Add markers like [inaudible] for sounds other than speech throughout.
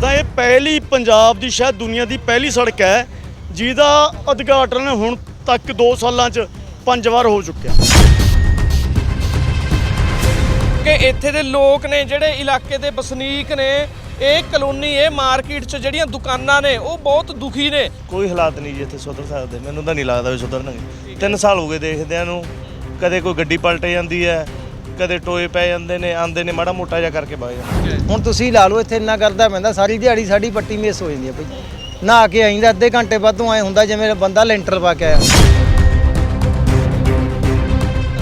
ਦੱਸਦਾ ਇਹ ਪਹਿਲੀ ਪੰਜਾਬ ਦੀ ਸ਼ਾਇਦ ਦੁਨੀਆ ਦੀ ਪਹਿਲੀ ਸੜਕ ਹੈ ਜਿਹਦਾ ਉਦਘਾਟਨ ਹੁਣ ਤੱਕ 2 ਸਾਲਾਂ 'ਚ ਪੰਜ ਵਾਰ ਹੋ ਚੁੱਕਿਆ। ਕਿ ਇੱਥੇ ਦੇ ਲੋਕ ਨੇ ਜਿਹੜੇ ਇਲਾਕੇ ਦੇ ਵਸਨੀਕ ਨੇ ਇਹ ਕਲੋਨੀ ਇਹ ਮਾਰਕੀਟ 'ਚ ਜਿਹੜੀਆਂ ਦੁਕਾਨਾਂ ਨੇ ਉਹ ਬਹੁਤ ਦੁਖੀ ਨੇ। ਕੋਈ ਹਾਲਾਤ ਨਹੀਂ ਜੀ ਇੱਥੇ ਸੁਧਰ ਸਕਦੇ ਮੈਨੂੰ ਤਾਂ ਨਹੀਂ ਲੱਗਦਾ ਵੀ ਸੁਧਰਨਗੇ। ਤਿੰਨ ਸਾਲ ਹੋ ਗਏ ਦੇਖਦਿਆਂ ਨੂੰ ਕਦੇ ਕੋਈ ਗੱਡੀ ਪਲਟ ਜਾਂਦੀ ਹੈ ਕਦੇ ਟੋਏ ਪੈ ਜਾਂਦੇ ਨੇ ਆਂਦੇ ਨੇ ਮਾੜਾ ਮੋਟਾ ਜਿਹਾ ਕਰਕੇ ਵਗ ਜਾਂਦੇ ਹੁਣ ਤੁਸੀਂ ਲਾ ਲਓ ਇੱਥੇ ਇੰਨਾ ਕਰਦਾ ਪੈਂਦਾ ਸਾਰੀ ਦਿਹਾੜੀ ਸਾਡੀ ਪੱਟੀ ਮਿਸ ਹੋ ਜਾਂਦੀ ਹੈ ਭਾਈ ਨਹਾ ਕੇ ਆਈਂਦਾ ਅੱਧੇ ਘੰਟੇ ਬਾਅਦੋਂ ਐ ਹੁੰਦਾ ਜਿਵੇਂ ਬੰਦਾ ਲੈਂਟਰ ਪਾ ਕੇ ਆਇਆ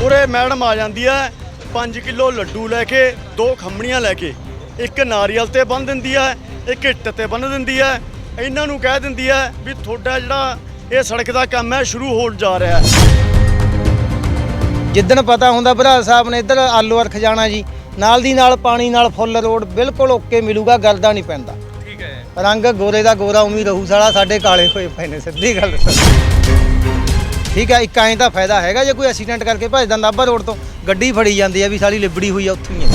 ਉਰੇ ਮੈਡਮ ਆ ਜਾਂਦੀ ਹੈ 5 ਕਿਲੋ ਲੱਡੂ ਲੈ ਕੇ ਦੋ ਖੰਮਣੀਆਂ ਲੈ ਕੇ। ਇੱਕ ਨਾਰੀਅਲ ਤੇ ਬੰਨ ਦਿੰਦੀ ਹੈ ਇੱਕ ਇੱਟ ਤੇ ਬੰਨ ਦਿੰਦੀ ਹੈ ਇਹਨਾਂ ਨੂੰ ਕਹਿ ਦਿੰਦੀ ਹੈ ਵੀ ਤੁਹਾਡਾ ਜਿਹੜਾ ਇਹ ਸੜਕ ਦਾ ਕੰਮ ਹੈ ਸ਼ੁਰੂ ਹੋਣ ਜਾ ਰਿਹਾ ਹੈ। ਜਿੱਦਣ ਪਤਾ ਹੁੰਦਾ ਭਰਾ ਸਾਹਿਬ ਨੇ ਇੱਧਰ ਆਲੂ ਅਰਖ ਜਾਣਾ ਜੀ ਨਾਲ ਦੀ ਨਾਲ ਪਾਣੀ ਨਾਲ ਫੁੱਲ ਰੋਡ ਬਿਲਕੁਲ ਓਕੇ ਮਿਲੂਗਾ ਗਰਦਾ ਨਹੀਂ ਪੈਂਦਾ। ਠੀਕ ਹੈ। ਰੰਗ ਗੋਰੇ ਦਾ ਗੋਰਾ ਉਮੀ ਰਹੂ ਸਾਲਾ ਸਾਡੇ ਕਾਲੇ ਹੋਏ ਪਏ ਨੇ ਸਿੱਧੀ ਗੱਲ। ਠੀਕ ਹੈ ਇੱਕ ਐਂ ਤਾਂ ਫਾਇਦਾ ਹੈਗਾ ਜੇ ਕੋਈ ਐਕਸੀਡੈਂਟ ਕਰਕੇ ਭੱਜਦਾ ਨਾਭਾ ਰੋਡ ਤੋਂ ਗੱਡੀ ਫੜੀ ਜਾਂਦੀ ਹੈ ਵੀ ਸਾਲੀ ਲਿਬੜੀ ਹੋਈ ਆ ਉੱਥੋਂ ਹੀ ਹੈ।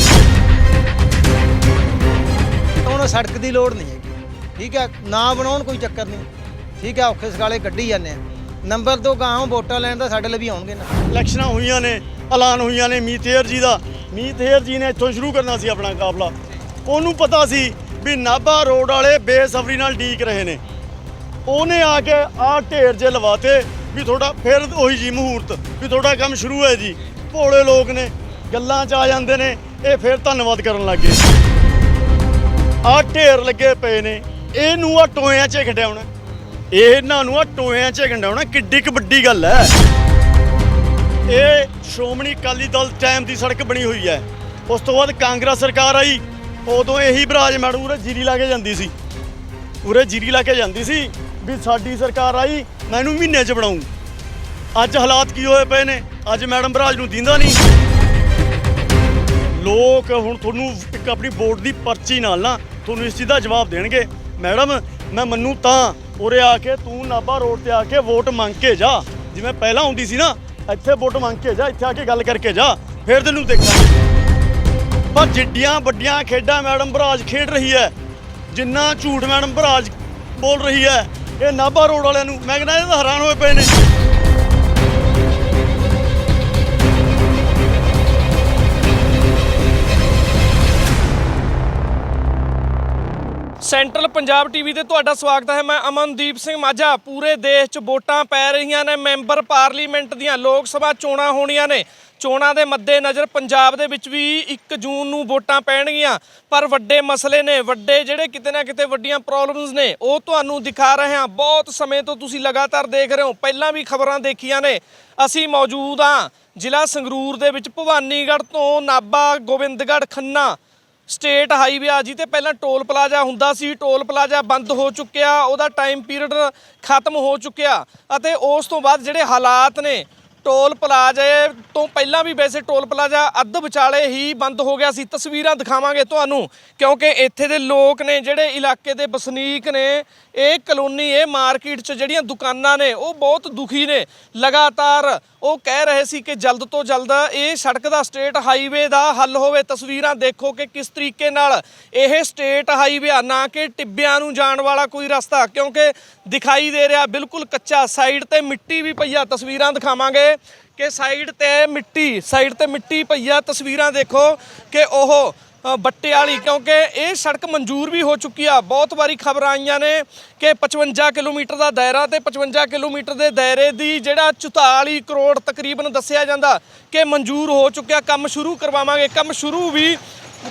ਹੁਣ ਸੜਕ ਦੀ ਲੋੜ ਨਹੀਂ ਹੈਗੀ। ਠੀਕ ਹੈ ਨਾ ਬਣਾਉਣ ਕੋਈ ਚੱਕਰ ਨਹੀਂ। ਠੀਕ ਹੈ ਔਖੇ ਸਕਾਲੇ ਕੱਢੀ ਜਾਂਦੇ ਆ। ਨੰਬਰ ਤੋਂ ਗਾਂ ਵੋਟਾਂ ਲੈਣ ਦਾ ਸਾਡੇ ਲਈ ਵੀ ਆਉਣਗੇ ਨਾ। ਇਲੈਕਸ਼ਨਾਂ ਹੋਈਆਂ ਨੇ, ਐਲਾਨ ਹੋਈਆਂ ਨੇ ਮੀਤੇਰ ਜੀ ਦਾ। ਮੀਤੇਰ ਜੀ ਨੇ ਇੱਥੋਂ ਸ਼ੁਰੂ ਕਰਨਾ ਸੀ ਆਪਣਾ ਕਾਫਲਾ। ਉਹਨੂੰ ਪਤਾ ਸੀ ਵੀ ਨਾਭਾ ਰੋਡ ਵਾਲੇ ਬੇਸਬਰੀ ਨਾਲ ਡੀਕ ਰਹੇ ਨੇ। ਉਹਨੇ ਆ ਕੇ ਆਹ ਢੇਰ ਜੇ ਲਵਾਤੇ ਵੀ ਤੁਹਾਡਾ ਫਿਰ ਉਹੀ ਜੀ ਮਹੂਰਤ, ਵੀ ਤੁਹਾਡਾ ਕੰਮ ਸ਼ੁਰੂ ਹੈ ਜੀ। ਭੋਲੇ ਲੋਕ ਨੇ, ਗੱਲਾਂ 'ਚ ਆ ਜਾਂਦੇ ਨੇ, ਇਹ ਫਿਰ ਧੰਨਵਾਦ ਕਰਨ ਲੱਗੇ ਆਹ ਢੇਰ ਲੱਗੇ ਪਏ ਨੇ, ਇਹਨੂੰ ਆ ਟੋਇਆਂ 'ਚ ਖੰਡਾਉਣਾ ਇਹਨਾਂ ਨੂੰ ਆ ਟੋਇਆਂ 'ਚ ਗੰਡਾਉਣਾ ਕਿੱਡੀ ਕੁ ਵੱਡੀ ਗੱਲ ਹੈ। ਇਹ ਸ਼੍ਰੋਮਣੀ ਅਕਾਲੀ ਦਲ ਟਾਈਮ ਦੀ ਸੜਕ ਬਣੀ ਹੋਈ ਹੈ। ਉਸ ਤੋਂ ਬਾਅਦ ਕਾਂਗਰਸ ਸਰਕਾਰ ਆਈ, ਉਦੋਂ ਇਹੀ ਬਰਾਜ ਮੈਡਮ ਉਰੇ ਜੀਰੀ ਲਾ ਕੇ ਜਾਂਦੀ ਸੀ। ਉਰੇ ਜੀਰੀ ਲਾ ਕੇ ਜਾਂਦੀ ਸੀ ਵੀ ਸਾਡੀ ਸਰਕਾਰ ਆਈ, ਮੈਂ ਇਹਨੂੰ ਮਹੀਨੇ 'ਚ ਬਣਾਉਂ ਅੱਜ ਹਾਲਾਤ ਕੀ ਹੋਏ ਪਏ ਨੇ? ਅੱਜ ਮੈਡਮ ਬਰਾਜ ਨੂੰ ਦਿੰਦਾ ਨਹੀਂ। ਲੋਕ ਹੁਣ ਤੁਹਾਨੂੰ ਇੱਕ ਆਪਣੀ ਵੋਟ ਦੀ ਪਰਚੀ ਨਾਲ ਨਾ ਤੁਹਾਨੂੰ ਇਸ ਚੀਜ਼ ਦਾ ਜਵਾਬ ਦੇਣਗੇ। ਮੈਡਮ, ਮੈਂ ਮੰਨੂ ਤਾਂ ਉਰੇ ਆ ਕੇ ਤੂੰ ਨਾਭਾ ਰੋਡ ਤੇ ਆ ਕੇ ਵੋਟ ਮੰਗ ਕੇ ਜਾ। ਜਿਵੇਂ ਪਹਿਲਾਂ ਹੁੰਦੀ ਸੀ ਨਾ, ਇੱਥੇ ਵੋਟ ਮੰਗ ਕੇ ਜਾ, ਇੱਥੇ ਆ ਕੇ ਗੱਲ ਕਰਕੇ ਜਾ, ਫਿਰ ਤੈਨੂੰ ਦੇਖਾਂਗੇ। ਪਰ ਜਿੱਡੀਆਂ ਵੱਡੀਆਂ ਖੇਡਾਂ ਮੈਡਮ ਬਰਾਜ ਖੇਡ ਰਹੀ ਹੈ ਜਿੰਨਾ ਝੂਠ ਮੈਡਮ ਬਰਾਜ ਬੋਲ ਰਹੀ ਹੈ ਇਹ ਨਾਭਾ ਰੋਡ ਵਾਲਿਆਂ ਨੂੰ, ਮੈਂ ਕਹਿੰਦਾ ਇਹ ਤਾਂ ਹੈਰਾਨ ਹੋਏ ਪਏ ਨੇ। ਸੈਂਟਰਲ ਪੰਜਾਬ ਟੀਵੀ ਤੇ ਤੁਹਾਡਾ ਸਵਾਗਤ ਹੈ। ਮੈਂ ਅਮਨਦੀਪ ਸਿੰਘ ਮਾਝਾ। ਪੂਰੇ ਦੇਸ਼ 'ਚ ਵੋਟਾਂ ਪੈ ਰਹੀਆਂ ਨੇ। ਮੈਂਬਰ ਪਾਰਲੀਮੈਂਟ ਦੀਆਂ ਲੋਕ ਸਭਾ ਚੋਣਾਂ ਹੋਣੀਆਂ ਨੇ। ਚੋਣਾਂ ਦੇ ਮੱਦੇਨਜ਼ਰ ਪੰਜਾਬ ਦੇ ਵਿੱਚ ਵੀ 1 ਜੂਨ ਨੂੰ ਵੋਟਾਂ ਪੈਣਗੀਆਂ। ਪਰ ਵੱਡੇ ਮਸਲੇ ਨੇ। ਵੱਡੇ ਜਿਹੜੇ ਕਿਤੇ ਨਾ ਕਿਤੇ ਵੱਡੀਆਂ ਪ੍ਰੋਬਲਮਸ ਨੇ, ਉਹ ਤੁਹਾਨੂੰ ਦਿਖਾ ਰਹੇ ਹਾਂ। ਬਹੁਤ ਸਮੇਂ ਤੋਂ ਤੁਸੀਂ ਲਗਾਤਾਰ ਦੇਖ ਰਹੇ ਹੋ। ਪਹਿਲਾਂ ਵੀ ਖਬਰਾਂ ਦੇਖੀਆਂ ਨੇ। ਅਸੀਂ ਮੌਜੂਦ ਹਾਂ ਜ਼ਿਲ੍ਹਾ ਸੰਗਰੂਰ ਦੇ ਵਿੱਚ। ਭਵਾਨੀਗੜ੍ਹ ਤੋਂ ਨਾਭਾ, ਗੋਬਿੰਦਗੜ੍ਹ, ਖੰਨਾ। ਸਟੇਟ ਹਾਈਵੇ ਆ ਜੀ ਤੇ ਪਹਿਲਾਂ ਟੋਲ ਪਲਾਜ਼ਾ ਹੁੰਦਾ ਸੀ, ਟੋਲ ਪਲਾਜ਼ਾ ਬੰਦ ਹੋ ਚੁੱਕਿਆ, ਉਹਦਾ ਟਾਈਮ ਪੀਰੀਅਡ ਖਤਮ ਹੋ ਚੁੱਕਿਆ ਅਤੇ ਉਸ ਤੋਂ ਬਾਅਦ ਜਿਹੜੇ ਹਾਲਾਤ ਨੇ, ਟੋਲ ਪਲਾਜ਼ੇ ਤੋਂ ਪਹਿਲਾਂ ਵੀ ਵੈਸੇ ਟੋਲ ਪਲਾਜ਼ਾ ਅੱਧ ਵਿਚਾਲੇ ਹੀ ਬੰਦ ਹੋ ਗਿਆ ਸੀ। ਤਸਵੀਰਾਂ ਦਿਖਾਵਾਂਗੇ ਤੁਹਾਨੂੰ, ਕਿਉਂਕਿ ਇੱਥੇ ਦੇ ਲੋਕ ਨੇ ਜਿਹੜੇ ਇਲਾਕੇ ਦੇ ਵਸਨੀਕ ਨੇ ਇਹ ਕਲੋਨੀ, ਇਹ ਮਾਰਕੀਟ 'ਚ ਜਿਹੜੀਆਂ ਦੁਕਾਨਾਂ ਨੇ, ਉਹ ਬਹੁਤ ਦੁਖੀ ਨੇ। ਲਗਾਤਾਰ ਉਹ ਕਹਿ ਰਹੇ ਸੀ ਕਿ ਜਲਦ ਤੋਂ ਜਲਦ ਇਹ ਸੜਕ ਦਾ ਸਟੇਟ ਹਾਈਵੇ ਦਾ ਹੱਲ ਹੋਵੇ। ਤਸਵੀਰਾਂ ਦੇਖੋ ਕਿ ਕਿਸ ਤਰੀਕੇ ਨਾਲ ਇਹ ਸਟੇਟ ਹਾਈਵੇ ਆ, ਨਾ ਕਿ ਟਿੱਬਿਆਂ ਨੂੰ ਜਾਣ ਵਾਲਾ ਕੋਈ ਰਸਤਾ, ਕਿਉਂਕਿ ਦਿਖਾਈ ਦੇ ਰਿਹਾ ਬਿਲਕੁਲ ਕੱਚਾ, ਸਾਈਡ ਤੇ ਮਿੱਟੀ ਵੀ ਪਈ ਆ। ਤਸਵੀਰਾਂ ਦਿਖਾਵਾਂਗੇ ਕਿ ਸਾਈਡ ਤੇ ਮਿੱਟੀ, ਸਾਈਡ ਤੇ ਮਿੱਟੀ ਪਈ ਆ। ਤਸਵੀਰਾਂ ਦੇਖੋ ਕਿ ਉਹ ਬੱਟੇ ਵਾਲੀ, ਕਿਉਂਕਿ ਇਹ ਸੜਕ ਮਨਜ਼ੂਰ ਵੀ ਹੋ ਚੁੱਕੀ ਆ। ਬਹੁਤ ਵਾਰੀ ਖਬਰਾਂ ਆਈਆਂ ਨੇ ਕਿ 55 ਕਿਲੋਮੀਟਰ ਦਾ ਦਾਇਰਾ ਤੇ 55 ਕਿਲੋਮੀਟਰ ਦੇ ਦਾਇਰੇ ਦੀ ਜਿਹੜਾ 44 ਕਰੋੜ ਤਕਰੀਬਨ ਦੱਸਿਆ ਜਾਂਦਾ ਕਿ ਮਨਜ਼ੂਰ ਹੋ ਚੁੱਕਿਆ। ਕੰਮ ਸ਼ੁਰੂ ਕਰਵਾਵਾਂਗੇ। ਕੰਮ ਸ਼ੁਰੂ ਵੀ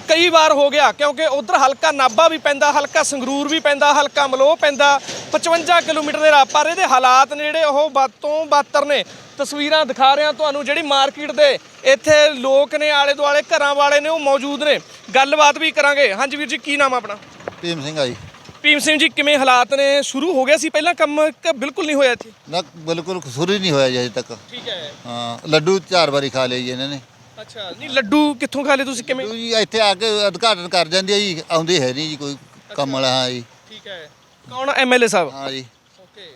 ਕਈ ਵਾਰ ਹੋ ਗਿਆ, ਕਿਉਂਕਿ ਉਧਰ ਹਲਕਾ ਨਾਭਾ ਵੀ ਪੈਂਦਾ, ਹਲਕਾ ਸੰਗਰੂਰ ਵੀ ਪੈਂਦਾ, ਹਲਕਾ ਮਲੋਹ ਪੈਂਦਾ 55 ਕਿਲੋਮੀਟਰ ਦੇ ਰਾਹ। ਪਰ ਇਹਦੇ ਹਾਲਾਤ ਨੇ ਜਿਹੜੇ ਉਹ ਵੱਧ ਤੋਂ ਬੱਤਰ ਨੇ। ਤਸਵੀਰਾਂ ਦਿਖਾ ਰਿਹਾ ਤੁਹਾਨੂੰ ਜਿਹੜੀ ਮਾਰਕੀਟ ਦੇ ਇੱਥੇ ਲੋਕ ਨੇ ਆਲੇ ਦੁਆਲੇ ਘਰਾਂ ਵਾਲੇ ਨੇ ਉਹ ਮੌਜੂਦ ਨੇ। ਗੱਲਬਾਤ ਵੀ ਕਰਾਂਗੇ। ਹਾਂਜੀ ਵੀਰ ਜੀ ਕੀ ਨਾਮ ਆ ਆਪਣਾ? ਭੀਮ ਸਿੰਘ ਆ ਜੀ। ਭੀਮ ਸਿੰਘ ਜੀ ਕਿਵੇਂ ਹਾਲਾਤ ਨੇ? ਸ਼ੁਰੂ ਹੋ ਗਿਆ ਸੀ ਪਹਿਲਾਂ ਕੰਮ ਕਿ ਬਿਲਕੁਲ ਨਹੀਂ ਹੋਇਆ ਇੱਥੇ? ਨਾ ਬਿਲਕੁਲ ਕਸੂਰ ਹੀ ਨਹੀਂ ਹੋਇਆ ਜੀ ਅਜੇ ਤੱਕ। ਠੀਕ ਹੈ। ਹਾਂ ਲੱਡੂ ਚਾਰ ਵਾਰੀ ਖਾ ਲਏ ਜੀ ਇਹਨਾਂ ਨੇ। ਅੱਛਾ ਨਹੀਂ ਲੱਡੂ ਕਿੱਥੋਂ ਖਾ ਲਏ ਤੁਸੀਂ? ਕਿਵੇਂ? ਲੱਡੂ ਜੀ ਇੱਥੇ ਆ ਕੇ ਉਦਘਾਟਨ ਕਰ ਜਾਂਦੀ ਆ ਜੀ ਆਉਂਦੇ ਹੈ ਨਹੀਂ ਜੀ ਕੋਈ ਕੰਮ ਵਾਲਾ ਹਾਂ ਜੀ। ਠੀਕ ਹੈ। ਕੌਣ ਐਮਐਲਏ ਸਾਹਿਬ? ਹਾਂ ਜੀ। ਓਕੇ।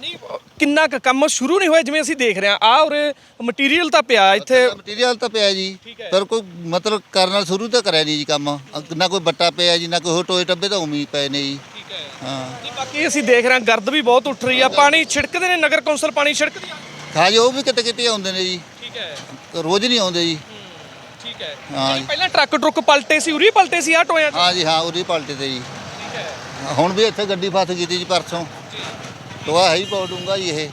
ਨਹੀਂ ਕਿੰਨਾ ਕੁ ਕੰਮ ਸ਼ੁਰੂ ਨਹੀਂ ਹੋਇਆ ਜਿਵੇਂ ਅਸੀਂ ਦੇਖ ਰਹੇ ਹਾਂ? ਆ ਉਰੇ ਮਟੀਰੀਅਲ ਤਾਂ ਪਿਆ ਇੱਥੇ। ਮਟੀਰੀਅਲ ਤਾਂ ਪਿਆ ਜੀ। ਪਰ ਕੋਈ ਮਤਲਬ ਕਰਨ ਨਾਲ ਸ਼ੁਰੂ ਤਾਂ ਕਰਿਆ ਨਹੀਂ ਜੀ ਕੰਮ। ਨਾ ਕੋਈ ਬੱਟਾ ਪਿਆ ਜੀ ਨਾ ਕੋਈ ਹੋਰ ਟੋਏ ਟੱਬੇ ਤਾਂ ਉਮੀ ਪਏ ਨੇ ਜੀ। ਠੀਕ ਹੈ। ਬਾਕੀ ਅਸੀਂ ਦੇਖ ਰਹੇ ਹਾਂ ਗਰਦ ਵੀ ਬਹੁਤ ਉੱਠ ਰਹੀ ਆ। ਪਾਣੀ ਛਿੜਕਦੇ ਨੇ ਨਗਰ ਕੌਂਸਲ ਪਾਣੀ ਛਿੜਕਦੀ ਆ? ਹਾਂ ਜੀ ਉਹ ਵੀ ਕਿਤੇ ਕਿਤੇ ਆਉਂਦੇ ਨੇ ਜੀ। ਠੀਕ ਹੈ। ਰੋਜ਼ ਨਹੀਂ ਆਉਂਦੇ ਜੀ। ਠੀਕ ਹੈ। ਹਾਂ ਜੀ। ਪਹਿਲਾਂ ਟਰੱਕ ਟਰੁੱਕ ਪਲਟੇ ਸੀ ਉਰੀ ਪਲਟੇ ਸੀ ਆ ਟੋਇਆਂ ਹਾਂ ਜੀ ਹਾਂ ਉਹਦੀ ਪਲਟੇ ਤੇ ਜੀ। ਠੀਕ ਹੈ। ਹੁਣ ਵੀ ਇੱਥੇ ਗੱਡੀ ਫਸ ਗਈ ਜੀ ਪਰਸੋਂ। ਟੋਆ ਹੈ ਹੀ ਬਹੁਤ ਡੂੰਘਾ ਜੀ ਇਹ।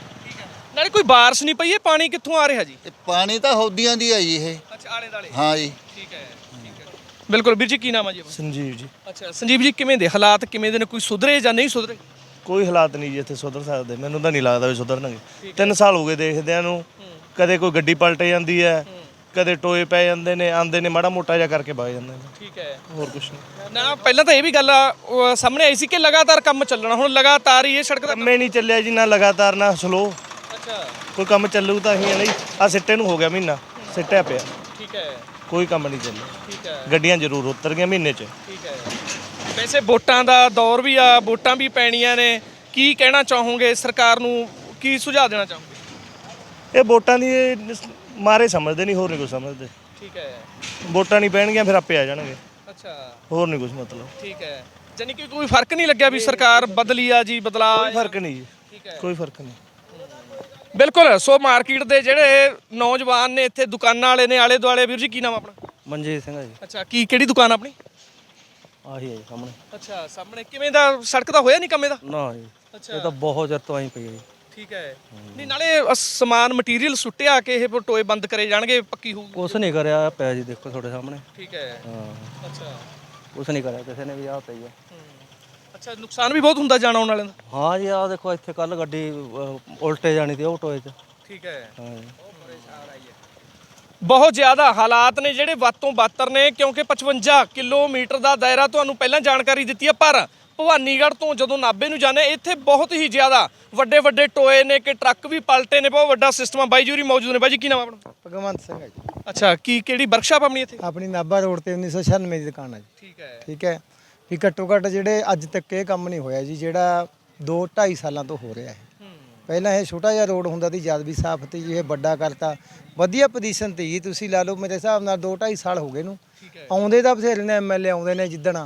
ਨਾਲੇ ਕੋਈ ਬਾਰਿਸ਼ ਨਹੀਂ ਪਈ ਇਹ ਪਾਣੀ ਕਿੱਥੋਂ ਆ ਰਿਹਾ ਜੀ? ਇਹ ਪਾਣੀ ਤਾਂ ਹੌਦੀਆਂ ਦੀ ਹੈ ਜੀ ਇਹ। ਅੱਛਾ ਆਲੇ ਦਾਲੇ ਹਾਂ ਜੀ। ਠੀਕ ਹੈ ਠੀਕ ਹੈ। ਬਿਲਕੁਲ ਵੀਰ ਜੀ ਕੀ ਨਾਮ ਆ ਜੀ ਆਪਣਾ? ਸੰਜੀਵ ਜੀ। ਅੱਛਾ ਸੰਜੀਵ ਜੀ ਕਿਵੇਂ ਦੇ? ਹਾਲਾਤ ਕਿਵੇਂ ਦੇ ਨੇ? ਕੋਈ ਸੁਧਰੇ ਜਾਂ ਨਹੀਂ ਸੁਧਰੇ? ਕੋਈ ਹਾਲਾਤ ਨਹੀਂ ਜੀ ਇੱਥੇ ਸੁਧਰ ਸਕਦੇ। ਮੈਨੂੰ ਤਾਂ ਨਹੀਂ ਲੱਗਦਾ ਵੀ ਸੁਧਰਨਗੇ। ਤਿੰਨ ਸਾਲ ਹੋ ਗਏ ਦੇਖਦਿਆਂ ਨੂੰ। ਕਦੇ ਕੋਈ ਗੱਡੀ ਪਲਟ ਜਾਂਦੀ ਹੈ। ਕਦੇ ਟੋਏ ਪੈ ਜਾਂਦੇ ਨੇ ਆਂਦੇ ਨੇ ਮਾੜਾ ਮੋਟਾ ਜਿਹਾ ਕਰਕੇ ਵਗ ਜਾਂਦੇ ਨੇ। ਠੀਕ ਹੈ। ਹੋਰ ਕੁਝ ਨਹੀਂ। ਨਾ ਪਹਿਲਾਂ ਤਾਂ ਇਹ ਵੀ ਗੱਲ ਆ, ਉਹ ਸਾਹਮਣੇ ਆਈ ਸੀ ਕਿ ਲਗਾਤਾਰ ਕੰਮ ਚੱਲਣਾ। ਹੁਣ ਲਗਾਤਾਰ ਹੀ ਇਹ ਸੜਕ ਦਾ ਕੰਮੇ ਨਹੀਂ ਚੱਲਿਆ ਜੀ ਨਾ ਲਗਾਤਾਰ ਨਾ ਸਲੋ ਅੱਛਾ। ਕੋਈ ਕੰਮ ਚੱਲੂ ਤਾਂ ਹੀ ਨਹੀਂ। ਆ ਸਿੱਟੇ ਨੂੰ ਹੋ ਗਿਆ ਮਹੀਨਾ ਸਿੱਟਿਆ ਪਿਆ। ਠੀਕ ਹੈ। ਕੋਈ ਕੰਮ ਨਹੀਂ ਚੱਲਿਆ। ਠੀਕ ਹੈ। ਗੱਡੀਆਂ ਜ਼ਰੂਰ ਉਤਰ ਗਈਆਂ ਮਹੀਨੇ 'ਚ। ਠੀਕ ਹੈ। ਵੈਸੇ ਵੋਟਾਂ ਦਾ ਦੌਰ ਵੀ ਆ ਵੋਟਾਂ ਵੀ ਪੈਣੀਆਂ ਨੇ। ਕੀ ਕਹਿਣਾ ਚਾਹੋਗੇ? ਸਰਕਾਰ ਨੂੰ ਕੀ ਸੁਝਾਅ ਦੇਣਾ ਚਾਹੋਗੇ? ਇਹ ਵੋਟਾਂ ਦੀ ਇਹ ਮਾਰੇ ਸਮਝਦੇ ਨਹੀਂ ਹੋਰ ਨਹੀਂ ਕੁਝ ਸਮਝਦੇ। ਠੀਕ ਹੈ। ਵੋਟਾਂ ਨਹੀਂ ਪੈਣਗੀਆਂ ਫਿਰ ਆਪੇ ਆ ਜਾਣਗੇ। ਅੱਛਾ। ਹੋਰ ਨਹੀਂ ਕੁਝ ਮਤਲਬ। ਠੀਕ ਹੈ। ਜਾਨੀ ਕਿ ਕੋਈ ਫ਼ਰਕ ਨਹੀਂ ਲੱਗਿਆ ਵੀ ਸਰਕਾਰ ਬਦਲੀ ਆ ਜੀ ਬਦਲਾ ਕੋਈ ਫ਼ਰਕ ਨਹੀਂ ਜੀ। ਠੀਕ ਹੈ। ਕੋਈ ਫ਼ਰਕ ਨਹੀਂ। ਬਿਲਕੁਲ ਸੋ ਮਾਰਕੀਟ ਦੇ ਜਿਹੜੇ ਨੌਜਵਾਨ ਨੇ ਇੱਥੇ ਦੁਕਾਨਾਂ ਵਾਲੇ ਨੇ ਆਲੇ ਦੁਆਲੇ ਵੀਰ ਜੀ ਕੀ ਨਾਮ ਆਪਣਾ? ਮਨਜੀਤ ਸਿੰਘ ਆ ਜੀ। ਅੱਛਾ ਕੀ ਕਿਹੜੀ ਦੁਕਾਨ ਆਪਣੀ? ਆਹੀ ਹੈ ਜੀ ਸਾਹਮਣੇ। ਅੱਛਾ ਸਾਹਮਣੇ। ਕਿਵੇਂ ਦਾ ਸੜਕ ਦਾ ਹੋਇਆ ਨਹੀਂ ਕੰਮੇ ਦਾ? ਨਾ ਜੀ ਅੱਛਾ। ਇਹ ਤਾਂ ਬਹੁਤ ਚਿਰ ਤੋਂ ਆਈ ਪਈ ਹੈ ਜੀ। ਠੀਕ ਹੈ ਨਹੀਂ ਨਾਲੇ ਅ- ਸਮਾਨ ਮਟੀਰੀਅਲ ਸੁੱਟਿਆ ਕਿ ਇਹ ਟੋਏ ਬੰਦ ਕਰੇ ਜਾਣਗੇ ਪੱਕੀ ਹੋਊਗੀ। ਕੁਛ ਨਹੀਂ ਕਰਿਆ ਪਿਆ ਜੀ ਦੇਖੋ ਤੁਹਾਡੇ ਸਾਹਮਣੇ। ਠੀਕ ਹੈ। ਹਾਂ। ਅੱਛਾ। ਕੁਛ ਨਹੀਂ ਕਰਿਆ ਕਿਸੇ ਨੇ ਵੀ ਆਹ ਪਈ ਆ। ਅੱਛਾ ਨੁਕਸਾਨ ਵੀ ਬਹੁਤ ਹੁੰਦਾ ਜਾਣ ਆਉਣ ਵਾਲਿਆਂ ਦਾ? ਹਾਂ ਜੀ ਆਹ ਦੇਖੋ ਇੱਥੇ ਕੱਲ ਗੱਡੀ ਅਹ, ਉਲਟੇ ਜਾਣੀ ਤੇ ਉਹ ਟੋਏ 'ਚ। ਠੀਕ ਹੈ। ਹਾਂ ਜੀ। ਬਹੁਤ ਜ਼ਿਆਦਾ ਹਾਲਾਤ ਨੇ ਜਿਹੜੇ ਵੱਧ ਤੋਂ ਬੱਤਰ ਨੇ ਕਿਉਂਕਿ 55 ਕਿਲੋਮੀਟਰ ਦਾ ਦਾਇਰਾ ਤੁਹਾਨੂੰ ਪਹਿਲਾਂ ਜਾਣਕਾਰੀ ਦਿੱਤੀ ਹੈ ਪਰ ਭਵਾਨੀਗੜ੍ਹ ਤੋਂ ਜਦੋਂ ਨਾਭੇ ਨੂੰ ਜਾਂਦੇ ਇੱਥੇ ਬਹੁਤ ਹੀ ਜ਼ਿਆਦਾ ਵੱਡੇ ਵੱਡੇ ਟੋਏ ਨੇ ਕਿ ਟਰੱਕ ਵੀ ਪਲਟੇ ਨੇ ਬਹੁਤ ਵੱਡਾ ਸਿਸਟਮ ਆ। ਬਾਈ ਜੂਰੀ ਮੌਜੂਦ ਨੇ। ਬਾਈ ਜੀ ਕੀ ਨਾਮ ਆਪਣਾ? ਭਗਵੰਤ ਸਿੰਘ ਹੈ ਜੀ। ਅੱਛਾ ਕੀ ਕਿਹੜੀ ਵਰਕਸ਼ਾਪ ਆਪਣੀ ਇੱਥੇ? ਆਪਣੀ ਨਾਭਾ ਰੋਡ ਤੇ 1996 ਦੀ ਦੁਕਾਨ ਹੈ ਜੀ। ਠੀਕ ਹੈ। ਠੀਕ ਹੈ। ਵੀ ਘੱਟੋ ਘੱਟ ਜਿਹੜੇ ਅੱਜ ਤੱਕ ਇਹ ਕੰਮ ਨਹੀਂ ਹੋਇਆ ਜੀ ਜਿਹੜਾ 2 2.5 ਸਾਲਾਂ ਤੋਂ ਹੋ ਰਿਹਾ ਹੈ। ਪਹਿਲਾਂ ਇਹ ਛੋਟਾ ਜਿਹਾ ਰੋਡ ਹੁੰਦਾ ਸੀ ਜਦ ਵੀ ਸਾਫ਼ ਤੀ ਇਹ ਵੱਡਾ ਕਰਤਾ। ਵਧੀਆ ਪੋਜੀਸ਼ਨ ਤੇ ਜੀ ਤੁਸੀਂ ਲਾ ਲਓ ਮੇਰੇ ਹਿਸਾਬ ਨਾਲ 2 2.5 ਸਾਲ ਹੋ ਗਏ ਨੂੰ ਆਉਂਦੇ ਤਾਂ ਬਥੇਰੇ ਨੇ ਐਮਐਲਏ ਆਉਂਦੇ ਨੇ ਜਿੱਦਣ।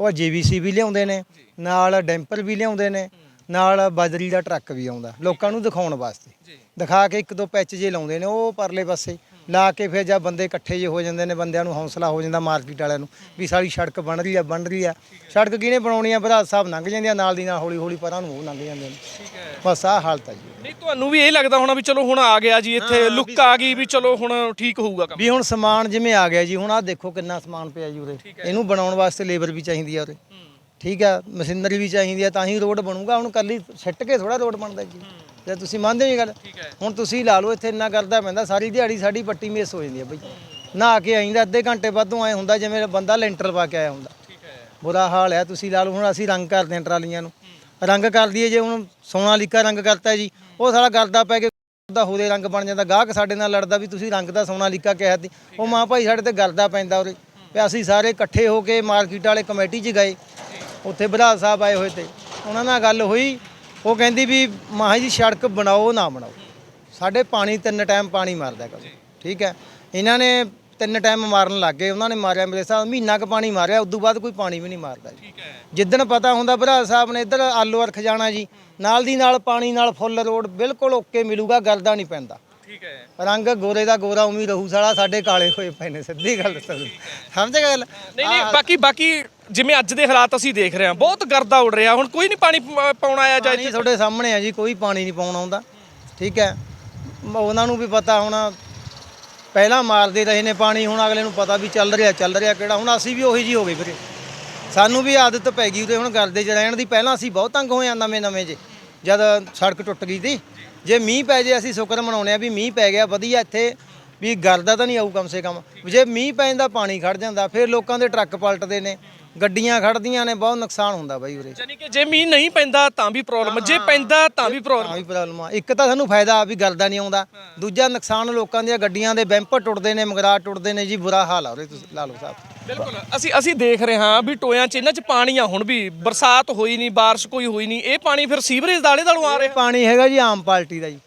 ਉਹ ਜੀਬੀਸੀ ਵੀ ਲਿਆਉਂਦੇ ਨੇ ਨਾਲ ਡੈਂਪਰ ਵੀ ਲਿਆਉਂਦੇ ਨੇ ਨਾਲ ਬਜਰੀ ਦਾ ਟਰੱਕ ਵੀ ਆਉਂਦਾ ਲੋਕਾਂ ਨੂੰ ਦਿਖਾਉਣ ਵਾਸਤੇ। ਦਿਖਾ ਕੇ ਇੱਕ ਦੋ ਪੈਚ ਜੇ ਲਾਉਂਦੇ ਨੇ ਉਹ ਪਰਲੇ ਪਾਸੇ। ਲਾ ਕੇ ਫਿਰ ਜਦ ਬੰਦੇ ਇਕੱਠੇ ਜੇ ਹੋ ਜਾਂਦੇ ਨੇ ਬੰਦਿਆਂ ਨੂੰ ਹੌਸਲਾ ਹੋ ਜਾਂਦਾ ਮਾਰਕੀਟ ਵਾਲਿਆਂ ਨੂੰ ਵੀ ਸਾਡੀ ਸੜਕ ਬਣ ਰਹੀ ਆ ਬਣ ਰਹੀ ਆ। ਸੜਕ ਕਿਹਨੇ ਬਣਾਉਣੀ ਆ ਭਰਾ? ਸਾਹਿਬ ਲੰਘ ਜਾਂਦੇ ਆ ਨਾਲ ਦੀ ਨਾਲ ਹੌਲੀ ਹੌਲੀ ਪਰਾਂ ਨੂੰ ਉਹ ਲੰਘ ਜਾਂਦੇ ਨੇ। ਬਸ ਆਹ ਹਾਲਤ ਆ ਜੀ। ਨਹੀਂ ਤੁਹਾਨੂੰ ਵੀ ਇਹ ਲੱਗਦਾ ਹੋਣਾ ਵੀ ਚਲੋ ਹੁਣ ਆ ਗਿਆ ਜੀ ਇੱਥੇ ਲੁੱਕ ਆ ਗਈ ਵੀ ਚਲੋ ਹੁਣ ਠੀਕ ਹੋਊਗਾ ਕੰਮ। ਵੀ ਹੁਣ ਸਮਾਨ ਜਿਵੇਂ ਆ ਗਿਆ ਜੀ ਹੁਣ ਆਹ ਦੇਖੋ ਕਿੰਨਾ ਸਮਾਨ ਪਿਆ ਜੀ ਉਰੇ। ਇਹਨੂੰ ਬਣਾਉਣ ਵਾਸਤੇ ਲੇਬਰ ਵੀ ਚਾਹੀਦੀ ਆ ਉਰੇ। ਠੀਕ ਆ ਮਸ਼ੀਨਰੀ ਵੀ ਚਾਹੀਦੀ ਆ ਤਾਂ ਹੀ ਰੋਡ ਬਣੂਗਾ ਹੁਣ ਕੱਲੀ ਛੱਟ ਕੇ ਥੋੜਾ ਰੋਡ ਬਣਦਾ ਜੀ। ਜੇ ਤੁਸੀਂ ਮੰਨਦੇ ਹੋ ਇਹ ਗੱਲ? ਹੁਣ ਤੁਸੀਂ ਲਾ ਲਓ ਇੱਥੇ ਇੰਨਾ ਕਰਦਾ ਪੈਂਦਾ ਸਾਰੀ ਦਿਹਾੜੀ ਸਾਡੀ ਪੱਟੀ ਮਿਸ ਹੋ ਜਾਂਦੀ ਆ ਬਈ। ਨਹਾ ਕੇ ਆਈਂਦਾ ਅੱਧੇ ਘੰਟੇ ਬਾਅਦੋਂ ਆਏ ਹੁੰਦਾ ਜਿਵੇਂ ਬੰਦਾ ਲੈਂਟਰ ਪਾ ਕੇ ਆਇਆ ਹੁੰਦਾ। ਬੁਰਾ ਹਾਲ ਹੈ ਤੁਸੀਂ ਲਾ ਲਓ ਹੁਣ ਅਸੀਂ ਰੰਗ ਕਰਦੇ ਹਾਂ ਟਰਾਲੀਆਂ ਨੂੰ। ਰੰਗ ਕਰ ਦਈਏ ਜੇ ਹੁਣ ਸੋਨਾਲੀਕਾ ਰੰਗ ਕਰਤਾ ਜੀ ਉਹ ਸਾਲਾ ਗਰਦਾ ਪੈ ਕੇ ਦਾ ਹੋਦੇ ਰੰਗ ਬਣ ਜਾਂਦਾ। ਗਾਹਕ ਸਾਡੇ ਨਾਲ ਲੜਦਾ ਵੀ ਤੁਸੀਂ ਰੰਗ ਦਾ ਸੋਨਾਲੀਕਾ ਕਿਹਾ ਸੀ। ਉਹ ਮਾਂ ਭਾਈ ਸਾਡੇ ਤੇ ਗਰਦਾ ਪੈਂਦਾ ਉਰੇ। ਤੇ ਅਸੀਂ ਸਾਰੇ ਇਕੱਠੇ ਹੋ ਕੇ ਮਾਰਕੀਟ ਵਾਲੇ ਕਮੇਟੀ 'ਚ ਗਏ। ਉੱਥੇ ਬਰਾੜ ਸਾਹਿਬ ਆਏ ਹੋਏ ਤੇ। ਉਹਨਾਂ ਨਾਲ ਗੱਲ ਹੋਈ ਉਹ ਕਹਿੰਦੀ ਵੀ ਮਾਂ ਜੀ ਸੜਕ ਬਣਾਓ ਨਾ ਬਣਾਓ। ਸਾਡੇ ਪਾਣੀ ਤਿੰਨ ਟਾਈਮ ਪਾਣੀ ਮਾਰਦਾ ਕਰੋ ਠੀਕ ਹੈ। ਇਹਨਾਂ ਨੇ ਤਿੰਨ ਟਾਈਮ ਮਾਰਨ ਲੱਗ ਗਏ। ਉਹਨਾਂ ਨੇ ਮਾਰਿਆ ਮੇਰੇ ਸਾਹ ਮਹੀਨਾ ਕ ਪਾਣੀ ਮਾਰਿਆ ਉਦੋਂ ਬਾਅਦ ਕੋਈ ਪਾਣੀ ਵੀ ਨਹੀਂ ਮਾਰਦਾ ਜੀ। ਜਿੱਦਣ ਪਤਾ ਹੁੰਦਾ ਭਰਾ ਸਾਹਿਬ ਨੇ ਇੱਧਰ ਆਲੂ ਅਰਖ ਜਾਣਾ ਜੀ। ਨਾਲ ਦੀ ਨਾਲ ਪਾਣੀ ਨਾਲ ਫੁੱਲ ਰੋਡ ਬਿਲਕੁਲ ਓਕੇ ਮਿਲੂਗਾ ਗਰਦਾ ਨਹੀਂ ਪੈਂਦਾ। ਠੀਕ ਹੈ। ਰੰਗ ਗੋਰੇ ਦਾ ਗੋਰਾ ਉਮੀ ਰਹੂ ਸਾਲਾ ਸਾਡੇ ਕਾਲੇ ਹੋਏ ਪਏ ਨੇ ਸਿੱਧੀ ਗੱਲ ਸਮਝ ਗਏ ਗੱਲ? ਨਹੀਂ ਨਹੀਂ ਬਾਕੀ ਬਾਕੀ ਜਿਵੇਂ ਅੱਜ ਦੇ ਹਾਲਾਤ ਅਸੀਂ ਦੇਖ ਰਹੇ ਹਾਂ ਬਹੁਤ ਗਰਦਾ ਉੱਡ ਰਿਹਾ। ਹੁਣ ਕੋਈ ਨਹੀਂ ਪਾਣੀ ਪਾਉਣ ਆਇਆ ਜਾਂ ਪਾਣੀ ਤੁਹਾਡੇ ਸਾਹਮਣੇ ਆ ਜੀ ਕੋਈ ਪਾਣੀ ਨਹੀਂ ਪਾਉਣ ਆਉਂਦਾ। ਠੀਕ ਹੈ। ਉਹਨਾਂ ਨੂੰ ਵੀ ਪਤਾ ਹੁਣ। ਪਹਿਲਾਂ ਮਾਰਦੇ ਰਹੇ ਨੇ ਪਾਣੀ ਹੁਣ ਅਗਲੇ ਨੂੰ ਪਤਾ ਵੀ ਚੱਲ ਰਿਹਾ ਚੱਲ ਰਿਹਾ ਕਿਹੜਾ। ਹੁਣ ਅਸੀਂ ਵੀ ਉਹੀ ਜੀ ਹੋ ਗਏ ਵੀਰੇ। ਸਾਨੂੰ ਵੀ ਆਦਤ ਪੈ ਗਈ ਉਹਦੇ ਹੁਣ ਗਰਦੇ 'ਚ ਰਹਿਣ ਦੀ। ਪਹਿਲਾਂ ਅਸੀਂ ਬਹੁਤ ਤੰਗ ਹੋਏ ਆ ਨਵੇਂ ਨਵੇਂ ਜੇ। ਜਦ ਸੜਕ ਟੁੱਟ ਗਈ ਸੀ। ਜੇ ਮੀਂਹ ਪੈ ਜੇ ਅਸੀਂ ਸ਼ੁਕਰ ਮਨਾਉਣੇ ਆ ਵੀ ਮੀਂਹ ਪੈ ਗਿਆ। ਵਧੀਆ ਇੱਥੇ ਵੀ ਗਰਦਾ ਤਾਂ ਨਹੀਂ ਆਊ ਕਮ ਸੇ ਕਮ। ਜੇ ਮੀਂਹ ਪੈਂਦਾ ਪਾਣੀ ਖੜ ਜਾਂਦਾ। ਫਿਰ ਲੋਕਾਂ ਦੇ ਟਰੱਕ ਪਲਟਦੇ ਨੇ। ਗੱਡੀਆਂ ਖੜਦੀਆਂ ਨੇ ਬਹੁਤ ਨੁਕਸਾਨ ਹੁੰਦਾ ਬਾਈ ਉਰੇ। ਯਾਨੀ ਕਿ ਜੇ ਮੀਂਹ ਨਹੀਂ ਪੈਂਦਾ ਤਾਂ ਵੀ ਪ੍ਰੋਬਲਮ ਜੇ ਪੈਂਦਾ ਤਾਂ ਵੀ ਪ੍ਰੋਬਲਮ ਵੀ ਪ੍ਰੋਬਲਮ ਆ। ਇੱਕ ਤਾਂ ਸਾਨੂੰ ਫਾਇਦਾ ਵੀ ਗਰਦਾ ਨਹੀਂ ਆਉਂਦਾ। ਦੂਜਾ ਨੁਕਸਾਨ ਲੋਕਾਂ ਦੀਆਂ ਗੱਡੀਆਂ ਦੇ ਬੈਂਪਰ ਟੁੱਟਦੇ ਨੇ ਮਗਰਾ ਟੁੱਟਦੇ ਨੇ ਜੀ ਬੁਰਾ ਹਾਲ ਆ ਉਰੇ ਤੁਸੀਂ ਲਾ ਲਓ ਸਾਹਿਬ ਬਿਲਕੁਲ। ਅਸੀਂ ਅਸੀਂ ਦੇਖ ਰਹੇ ਹਾਂ ਵੀ ਟੋਇਆਂ 'ਚ ਇਹਨਾਂ 'ਚ ਪਾਣੀ ਆ ਹੁਣ ਵੀ। ਬਰਸਾਤ ਹੋਈ ਨਹੀਂ ਬਾਰਿਸ਼ ਕੋਈ ਹੋਈ ਨਹੀਂ। ਇਹ ਪਾਣੀ ਫਿਰ ਸੀਵਰੇਜ ਦਾਲੇ ਦਾਲੋਂ ਆ ਰਿਹਾ। ਪਾਣੀ ਹੈਗਾ ਜੀ ਆਮ ਪਾਰਟੀ ਦਾ ਜੀ।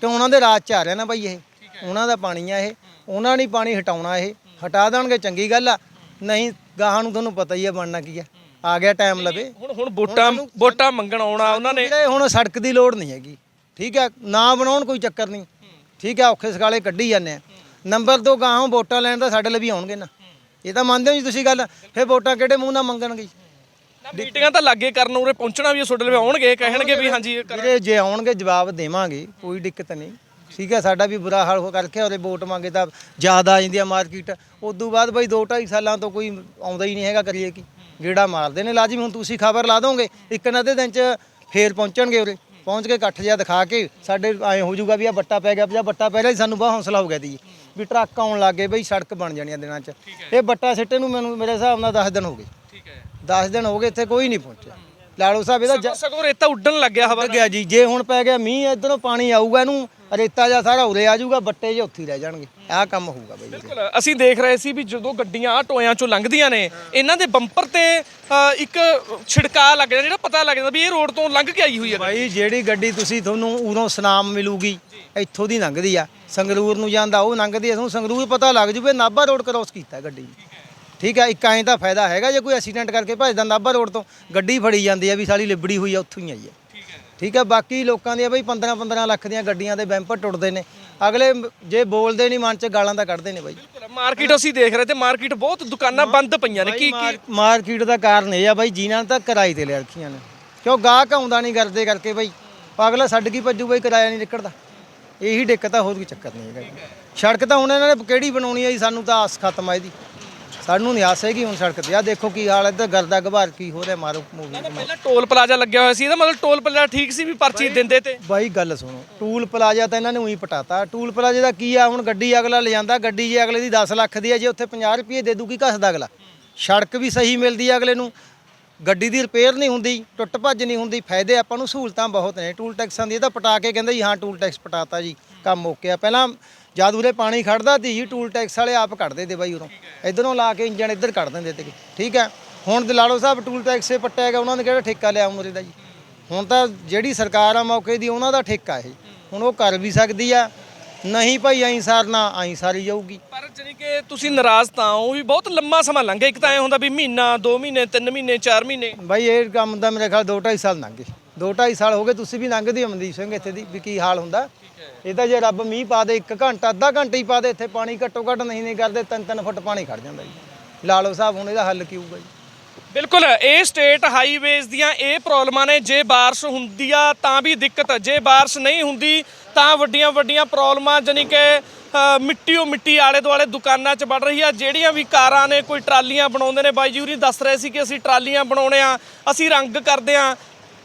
ਤੇ ਉਹਨਾਂ ਦੇ ਰਾਜ ਚ ਆ ਰਿਹਾ ਨਾ ਬਾਈ ਇਹ। ਉਹਨਾਂ ਦਾ ਪਾਣੀ ਆ ਇਹ। ਉਹਨਾਂ ਨੇ ਪਾਣੀ ਹਟਾਉਣਾ ਇਹ। ਹਟਾ ਦੇਣਗੇ ਚੰਗੀ ਗੱਲ ਆ। ਨਹੀਂ ਗਾਹਾਂ ਨੂੰ ਤੁਹਾਨੂੰ ਪਤਾ ਹੀ ਆ ਬਣਨਾ ਕੀ ਆ। ਆ ਗਿਆ ਟਾਈਮ ਲਵੇ। ਹੁਣ ਹੁਣ ਵੋਟਾਂ ਵੋਟਾਂ ਮੰਗਣ ਆਉਣਾ ਉਹਨਾਂ ਨੇ। ਵੀਰੇ ਹੁਣ ਸੜਕ ਦੀ ਲੋੜ ਨਹੀਂ ਹੈਗੀ। ਠੀਕ ਹੈ ਨਾ ਬਣਾਉਣ ਕੋਈ ਚੱਕਰ ਨਹੀਂ। ਠੀਕ ਹੈ ਔਖੇ ਸਗਾਲੇ ਕੱਢੀ ਜਾਂਦੇ ਆ। ਨੰਬਰ 2 ਗਾਹਾਂ ਵੋਟਾਂ ਲੈਣ ਦਾ ਸਾਡੇ ਲਈ ਵੀ ਆਉਣਗੇ ਨਾ। ਇਹ ਤਾਂ ਮੰਨਦੇ ਹੋ ਜੀ ਤੁਸੀਂ ਗੱਲ। ਫਿਰ ਵੋਟਾਂ ਕਿਹੜੇ ਮੂੰਹ ਨਾਲ ਮੰਗਣਗੇ ਮੀਟਿੰਗਾਂ ਤਾਂ ਲੱਗੇ ਕਰਨ ਉਰੇ ਪਹੁੰਚਣਾ ਵੀ ਤੁਹਾਡੇ ਲਈ ਆਉਣਗੇ ਕਹਿਣਗੇ ਵੀ ਹਾਂਜੀ ਵੀਰੇ ਜੇ ਆਉਣਗੇ ਜਵਾਬ ਦੇਵਾਂਗੇ ਕੋਈ ਦਿੱਕਤ ਨਹੀਂ। ਠੀਕ ਹੈ ਸਾਡਾ ਵੀ ਬੁਰਾ ਹਾਲ ਹੋ ਕਰਕੇ ਔਰੇ ਵੋਟ ਮੰਗੇ ਤਾਂ ਜ਼ਿਆਦਾ ਆ ਜਾਂਦੀ ਆ ਮਾਰਕੀਟ। ਉਦੋਂ ਬਾਅਦ ਬਈ 2 2.5 ਸਾਲਾਂ ਤੋਂ ਕੋਈ ਆਉਂਦਾ ਹੀ ਨਹੀਂ ਹੈਗਾ ਕਰੀਏ ਕੀ? ਗੇੜਾ ਮਾਰਦੇ ਨੇ ਲਾਜ਼ਮੀ ਹੁਣ ਤੁਸੀਂ ਖਬਰ ਲਾ ਦੋਗੇ ਇੱਕ ਨਾ ਦੇ ਦਿਨ ਚ ਫੇਰ ਪਹੁੰਚਣਗੇ ਉਰੇ। ਪਹੁੰਚ ਕੇ ਇਕੱਠ ਜਿਹਾ ਦਿਖਾ ਕੇ ਸਾਡੇ ਐ ਹੋ ਜਾਊਗਾ ਵੀ ਆ ਬੱਟਾ ਪੈ ਗਿਆ ਜਾਂ ਬੱਟਾ ਪੈ ਰਿਹਾ ਸਾਨੂੰ ਬਹੁਤ ਹੌਸਲਾ ਹੋ ਗਿਆ ਦੀ ਵੀ ਟਰੱਕ ਆਉਣ ਲੱਗੇ ਬਈ ਸੜਕ ਬਣ ਜਾਣੀਆਂ ਦਿਨਾਂ ਚ। ਇਹ ਬੱਟਾ ਸਿੱਟੇ ਨੂੰ ਮੈਨੂੰ ਮੇਰੇ ਹਿਸਾਬ ਨਾਲ 10 ਦਿਨ ਹੋ ਗਏ। ਠੀਕ ਹੈ। 10 ਦਿਨ ਹੋ ਗਏ ਇੱਥੇ ਕੋਈ ਨਹੀਂ ਪਹੁੰਚਿਆ। ਲਾਲੋ ਸਾਹਿਬ ਇਹਦਾ ਸਗੋਂ ਰੇਤਾ ਉੱਡਣ ਲੱਗਿਆ ਹਵਾ ਗਿਆ ਜੀ ਜੇ ਹੁਣ ਪੈ ਗਿਆ ਮੀਂਹ ਇਧਰੋਂ ਪਾਣੀ ਆਊਗਾ ਇਹਨੂੰ ਰੇਤਾ ਜਾਂ ਸਾਰਾ ਉਰੇ ਆ ਜਾਊਗਾ ਬੱਟੇ ਜੇ ਉੱਥੇ ਹੀ ਰਹਿ ਜਾਣਗੇ। ਆਹ ਕੰਮ ਹੋਊਗਾ ਬਈ ਬਿਲਕੁਲ। ਅਸੀਂ ਦੇਖ ਰਹੇ ਸੀ ਵੀ ਜਦੋਂ ਗੱਡੀਆਂ ਆਹ ਟੋਇਆਂ ਚੋਂ ਲੰਘਦੀਆਂ ਨੇ ਇਹਨਾਂ ਦੇ ਬੰਪਰ ਤੇ ਅ, ਇੱਕ ਛਿੜਕਾ ਲੱਗ ਜਾਂਦਾ ਜਿਹੜਾ ਪਤਾ ਲੱਗ ਜਾਂਦਾ ਵੀ ਇਹ ਰੋਡ ਤੋਂ ਲੰਘ ਕੇ ਆਈ ਹੋਈ ਹੈ ਬਾਈ ਜਿਹੜੀ ਗੱਡੀ ਤੁਸੀਂ ਤੁਹਾਨੂੰ ਉਰੋਂ ਸੁਨਾਮ ਮਿਲੂਗੀ ਇੱਥੋਂ ਦੀ ਲੰਘਦੀ ਆ। ਸੰਗਰੂਰ ਨੂੰ ਜਾਂਦਾ ਉਹ ਲੰਘਦੀ ਆ ਤੁਹਾਨੂੰ ਸੰਗਰੂਰ ਪਤਾ ਲੱਗ ਜੂ ਵੀ ਨਾਭਾ ਰੋਡ ਕ੍ਰੋਸ ਕੀਤਾ ਗੱਡੀ ਨੇ। ਠੀਕ ਆ ਇੱਕ ਐਂ ਤਾਂ ਫਾਇਦਾ ਹੈਗਾ ਜੇ ਕੋਈ ਐਕਸੀਡੈਂਟ ਕਰਕੇ ਭੱਜਦਾ ਨਾਭਾ ਰੋਡ ਤੋਂ ਗੱਡੀ ਫੜੀ ਜਾਂਦੀ ਆ ਵੀ ਸਾਲੀ ਲਿਬੜੀ ਹੋਈ ਆ ਉੱਥੋਂ ਹੀ ਆਈ ਆ। ਠੀਕ ਆ ਬਾਕੀ ਲੋਕਾਂ ਦੀਆਂ ਬਈ 15 15 ਲੱਖ ਦੀਆਂ ਗੱਡੀਆਂ ਦੇ ਬੈਂਪਰ ਟੁੱਟਦੇ ਨੇ। ਅਗਲੇ ਜੇ ਬੋਲਦੇ ਨਹੀਂ ਮਨ ਚ ਗਾਲਾਂ ਤਾਂ ਕੱਢਦੇ ਨੇ ਬਾਈ। ਮਾਰਕੀਟ ਅਸੀਂ ਦੇਖ ਰਹੇ ਤੇ ਮਾਰਕੀਟ ਬਹੁਤ ਦੁਕਾਨਾਂ ਬੰਦ ਪਈਆਂ ਨੇ। ਕੀ ਕੀ ਮਾਰ- ਮਾਰਕੀਟ ਦਾ ਕਾਰਨ ਇਹ ਆ ਬਾਈ ਜਿਨ੍ਹਾਂ ਨੇ ਤਾਂ ਕਿਰਾਏ ਤੇ ਲੈ ਰੱਖੀਆਂ ਨੇ। ਕਿਉਂ ਗਾਹਕ ਆਉਂਦਾ ਨਹੀਂ ਕਰਦੇ ਕਰਕੇ ਬਾਈ। ਅਗਲਾ ਛੱਡ ਕੀ ਭੱਜੂ ਬਾਈ ਕਿਰਾਇਆ ਨਹੀਂ ਨਿਕਲਦਾ। ਇਹੀ ਦਿੱਕਤ ਆ ਹੋਰ ਕੋਈ ਚੱਕਰ ਨਹੀਂ ਹੈਗਾ। ਸੜਕ ਤਾਂ ਹੁਣ ਇਹਨਾਂ ਨੇ ਕਿਹੜੀ ਬਣਾਉਣੀ ਹੈ ਜੀ ਸਾਨੂੰ ਤਾਂ ਆਸ ਖਤਮ ਆ ਇਹਦੀ। ਸਾਨੂੰ ਨਹੀਂ ਆਸ ਹੈਗੀ ਹੁਣ ਸੜਕ ਤੇ। ਆ ਦੇਖੋ ਕੀ ਹਾਲ ਹੈ ਇੱਧਰ ਗਰਦਾ ਗਭਾਰ ਕੀ ਹੋ ਰਿਹਾ ਮਾਰੋ ਮੂਵੀ ਪਹਿਲਾਂ ਟੋਲ ਪਲਾਜ਼ਾ ਲੱਗਿਆ ਹੋਇਆ ਸੀ ਇਹਦਾ ਮਤਲਬ ਟੋਲ ਪਲਾਜ਼ਾ ਠੀਕ ਸੀ ਵੀ ਪਰਚੀ ਦਿੰਦੇ ਤੇ। ਬਾਈ ਗੱਲ ਸੁਣੋ ਟੂਲ ਪਲਾਜ਼ਾ ਤਾਂ ਇਹਨਾਂ ਨੇ ਉਹੀ ਪਟਾਤਾ। ਟੂਲ ਪਲਾਜ਼ੇ ਦਾ ਕੀ ਆ ਹੁਣ ਗੱਡੀ ਅਗਲਾ ਲੈ ਜਾਂਦਾ ਗੱਡੀ ਜੇ ਅਗਲੇ ਦੀ 10 ਲੱਖ ਦੀ ਹੈ ਜੇ ਉੱਥੇ 50 ਰੁਪਏ ਦੇ ਦੂ ਕੀ ਘਸਦਾ ਅਗਲਾ। ਸੜਕ ਵੀ ਸਹੀ ਮਿਲਦੀ ਹੈ ਅਗਲੇ ਨੂੰ। ਗੱਡੀ ਦੀ ਰਿਪੇਅਰ ਨਹੀਂ ਹੁੰਦੀ ਟੁੱਟ ਭੱਜ ਨਹੀਂ ਹੁੰਦੀ ਫਾਇਦੇ ਆਪਾਂ ਨੂੰ ਸਹੂਲਤਾਂ ਬਹੁਤ ਨੇ। ਟੂਲ ਟੈਕਸਾਂ ਦੀ ਇਹ ਤਾਂ ਪਟਾ ਕੇ ਕਹਿੰਦੇ ਜੀ ਹਾਂ ਟੂਲ ਟੈਕਸ ਪਟਾਤਾ ਜੀ ਕੰਮ ਓਕੇ ਆ। ਪਹਿਲਾਂ ਜਦ ਉਰੇ ਪਾਣੀ ਖੜਦਾ ਸੀ ਜੀ ਟੂਲ ਟੈਕਸ ਵਾਲੇ ਆਪ ਕੱਢਦੇ ਤੇ ਬਾਈ ਉਰੋਂ। ਇਧਰੋਂ ਲਾ ਕੇ ਇੰਜਣ ਇੱਧਰ ਕੱਢ ਦਿੰਦੇ ਤੇ। ਠੀਕ ਹੈ? ਹੁਣ ਤੇ ਲਾੜੋ ਸਾਹਿਬ ਟੂਲ ਟੈਕਸ ਇਹ ਪੱਟਿਆ ਗਿਆ ਉਹਨਾਂ ਨੇ ਕਿਹੜਾ ਠੇਕਾ ਲਿਆ ਉਮਰੇ ਦਾ ਜੀ? ਹੁਣ ਤਾਂ ਜਿਹੜੀ ਸਰਕਾਰ ਆ ਮੌਕੇ ਦੀ ਉਹਨਾਂ ਦਾ ਠੇਕਾ ਇਹ। ਹੁਣ ਉਹ ਕਰ ਵੀ ਸਕਦੀ ਆ। ਨਹੀਂ ਭਾਈ ਐਂ ਸਰਨਾ ਐਂ ਸਾਰੀ ਜਾਊਗੀ। ਪਰ ਜਾਨੀ ਕਿ ਤੁਸੀਂ ਨਾਰਾਜ਼ ਤਾਂ ਹੋ ਵੀ ਬਹੁਤ ਲੰਮਾ ਸਮਾਂ ਲੰਘ। ਗਿਆ ਇੱਕ ਤਾਂ ਐ ਹੁੰਦਾ ਵੀ ਮਹੀਨਾ 2 ਮਹੀਨੇ 3 ਮਹੀਨੇ 4 ਮਹੀਨੇ। ਬਾਈ ਇਹ ਕੰਮ ਦਾ ਮੇਰੇ ਖਿਆਲ 2.5 ਸਾਲ ਲੰਘ। ਗਏ 2.5 ਸਾਲ ਹੋ ਗਏ ਤੁਸੀਂ ਵੀ ਲੰਘਦੇ ਹੋ ਅਮਨਦੀਪ ਸਿੰਘ ਇੱਥੇ ਦੀ ਵੀ ਕੀ ਹਾਲ ਹੁੰਦਾ? ਇਹ ਤਾਂ ਜੇ ਰੱਬ ਮੀਂਹ ਪਾ ਦੇ 1 ਘੰਟਾ, ਅੱਧਾ ਘੰਟਾ ਹੀ ਪਾ ਦੇ, ਇੱਥੇ ਪਾਣੀ ਘੱਟੋ ਘੱਟ ਨਹੀਂ ਨਹੀਂ ਕਰਦੇ 3-3 ਫੁੱਟ ਪਾਣੀ ਖੜ ਜਾਂਦਾ ਜੀ। ਲਾ ਲਓ ਸਾਹਿਬ ਹੁਣ ਇਹਦਾ ਹੱਲ ਕੀ ਹੋਊਗਾ ਜੀ? ਬਿਲਕੁਲ, ਇਹ ਸਟੇਟ ਹਾਈਵੇਜ਼ ਦੀਆਂ ਇਹ ਪ੍ਰੋਬਲਮਾਂ ਨੇ, ਜੇ ਬਾਰਿਸ਼ ਹੁੰਦੀ ਆ ਤਾਂ ਵੀ ਦਿੱਕਤ, ਜੇ ਬਾਰਿਸ਼ ਨਹੀਂ ਹੁੰਦੀ ਤਾਂ ਵੱਡੀਆਂ ਵੱਡੀਆਂ ਪ੍ਰੋਬਲਮਾਂ ਜਾਨੀ ਕਿ ਮਿੱਟੀ ਮਿੱਟੀਓ ਮਿੱਟੀ ਆਲੇ ਦੁਆਲੇ ਦੁਕਾਨਾਂ 'ਚ ਵੜ ਰਹੀ ਆ, ਜਿਹੜੀਆਂ ਵੀ ਕਾਰਾਂ ਨੇ, ਕੋਈ ਟਰਾਲੀਆਂ ਬਣਾਉਂਦੇ ਨੇ। ਬਾਈ ਜੀ ਹੋਰੀ ਦੱਸ ਰਹੇ ਸੀ ਕਿ ਅਸੀਂ ਟਰਾਲੀਆਂ ਬਣਾਉਣੇ ਆ, ਅਸੀਂ ਰੰਗ ਕਰਦੇ ਆ।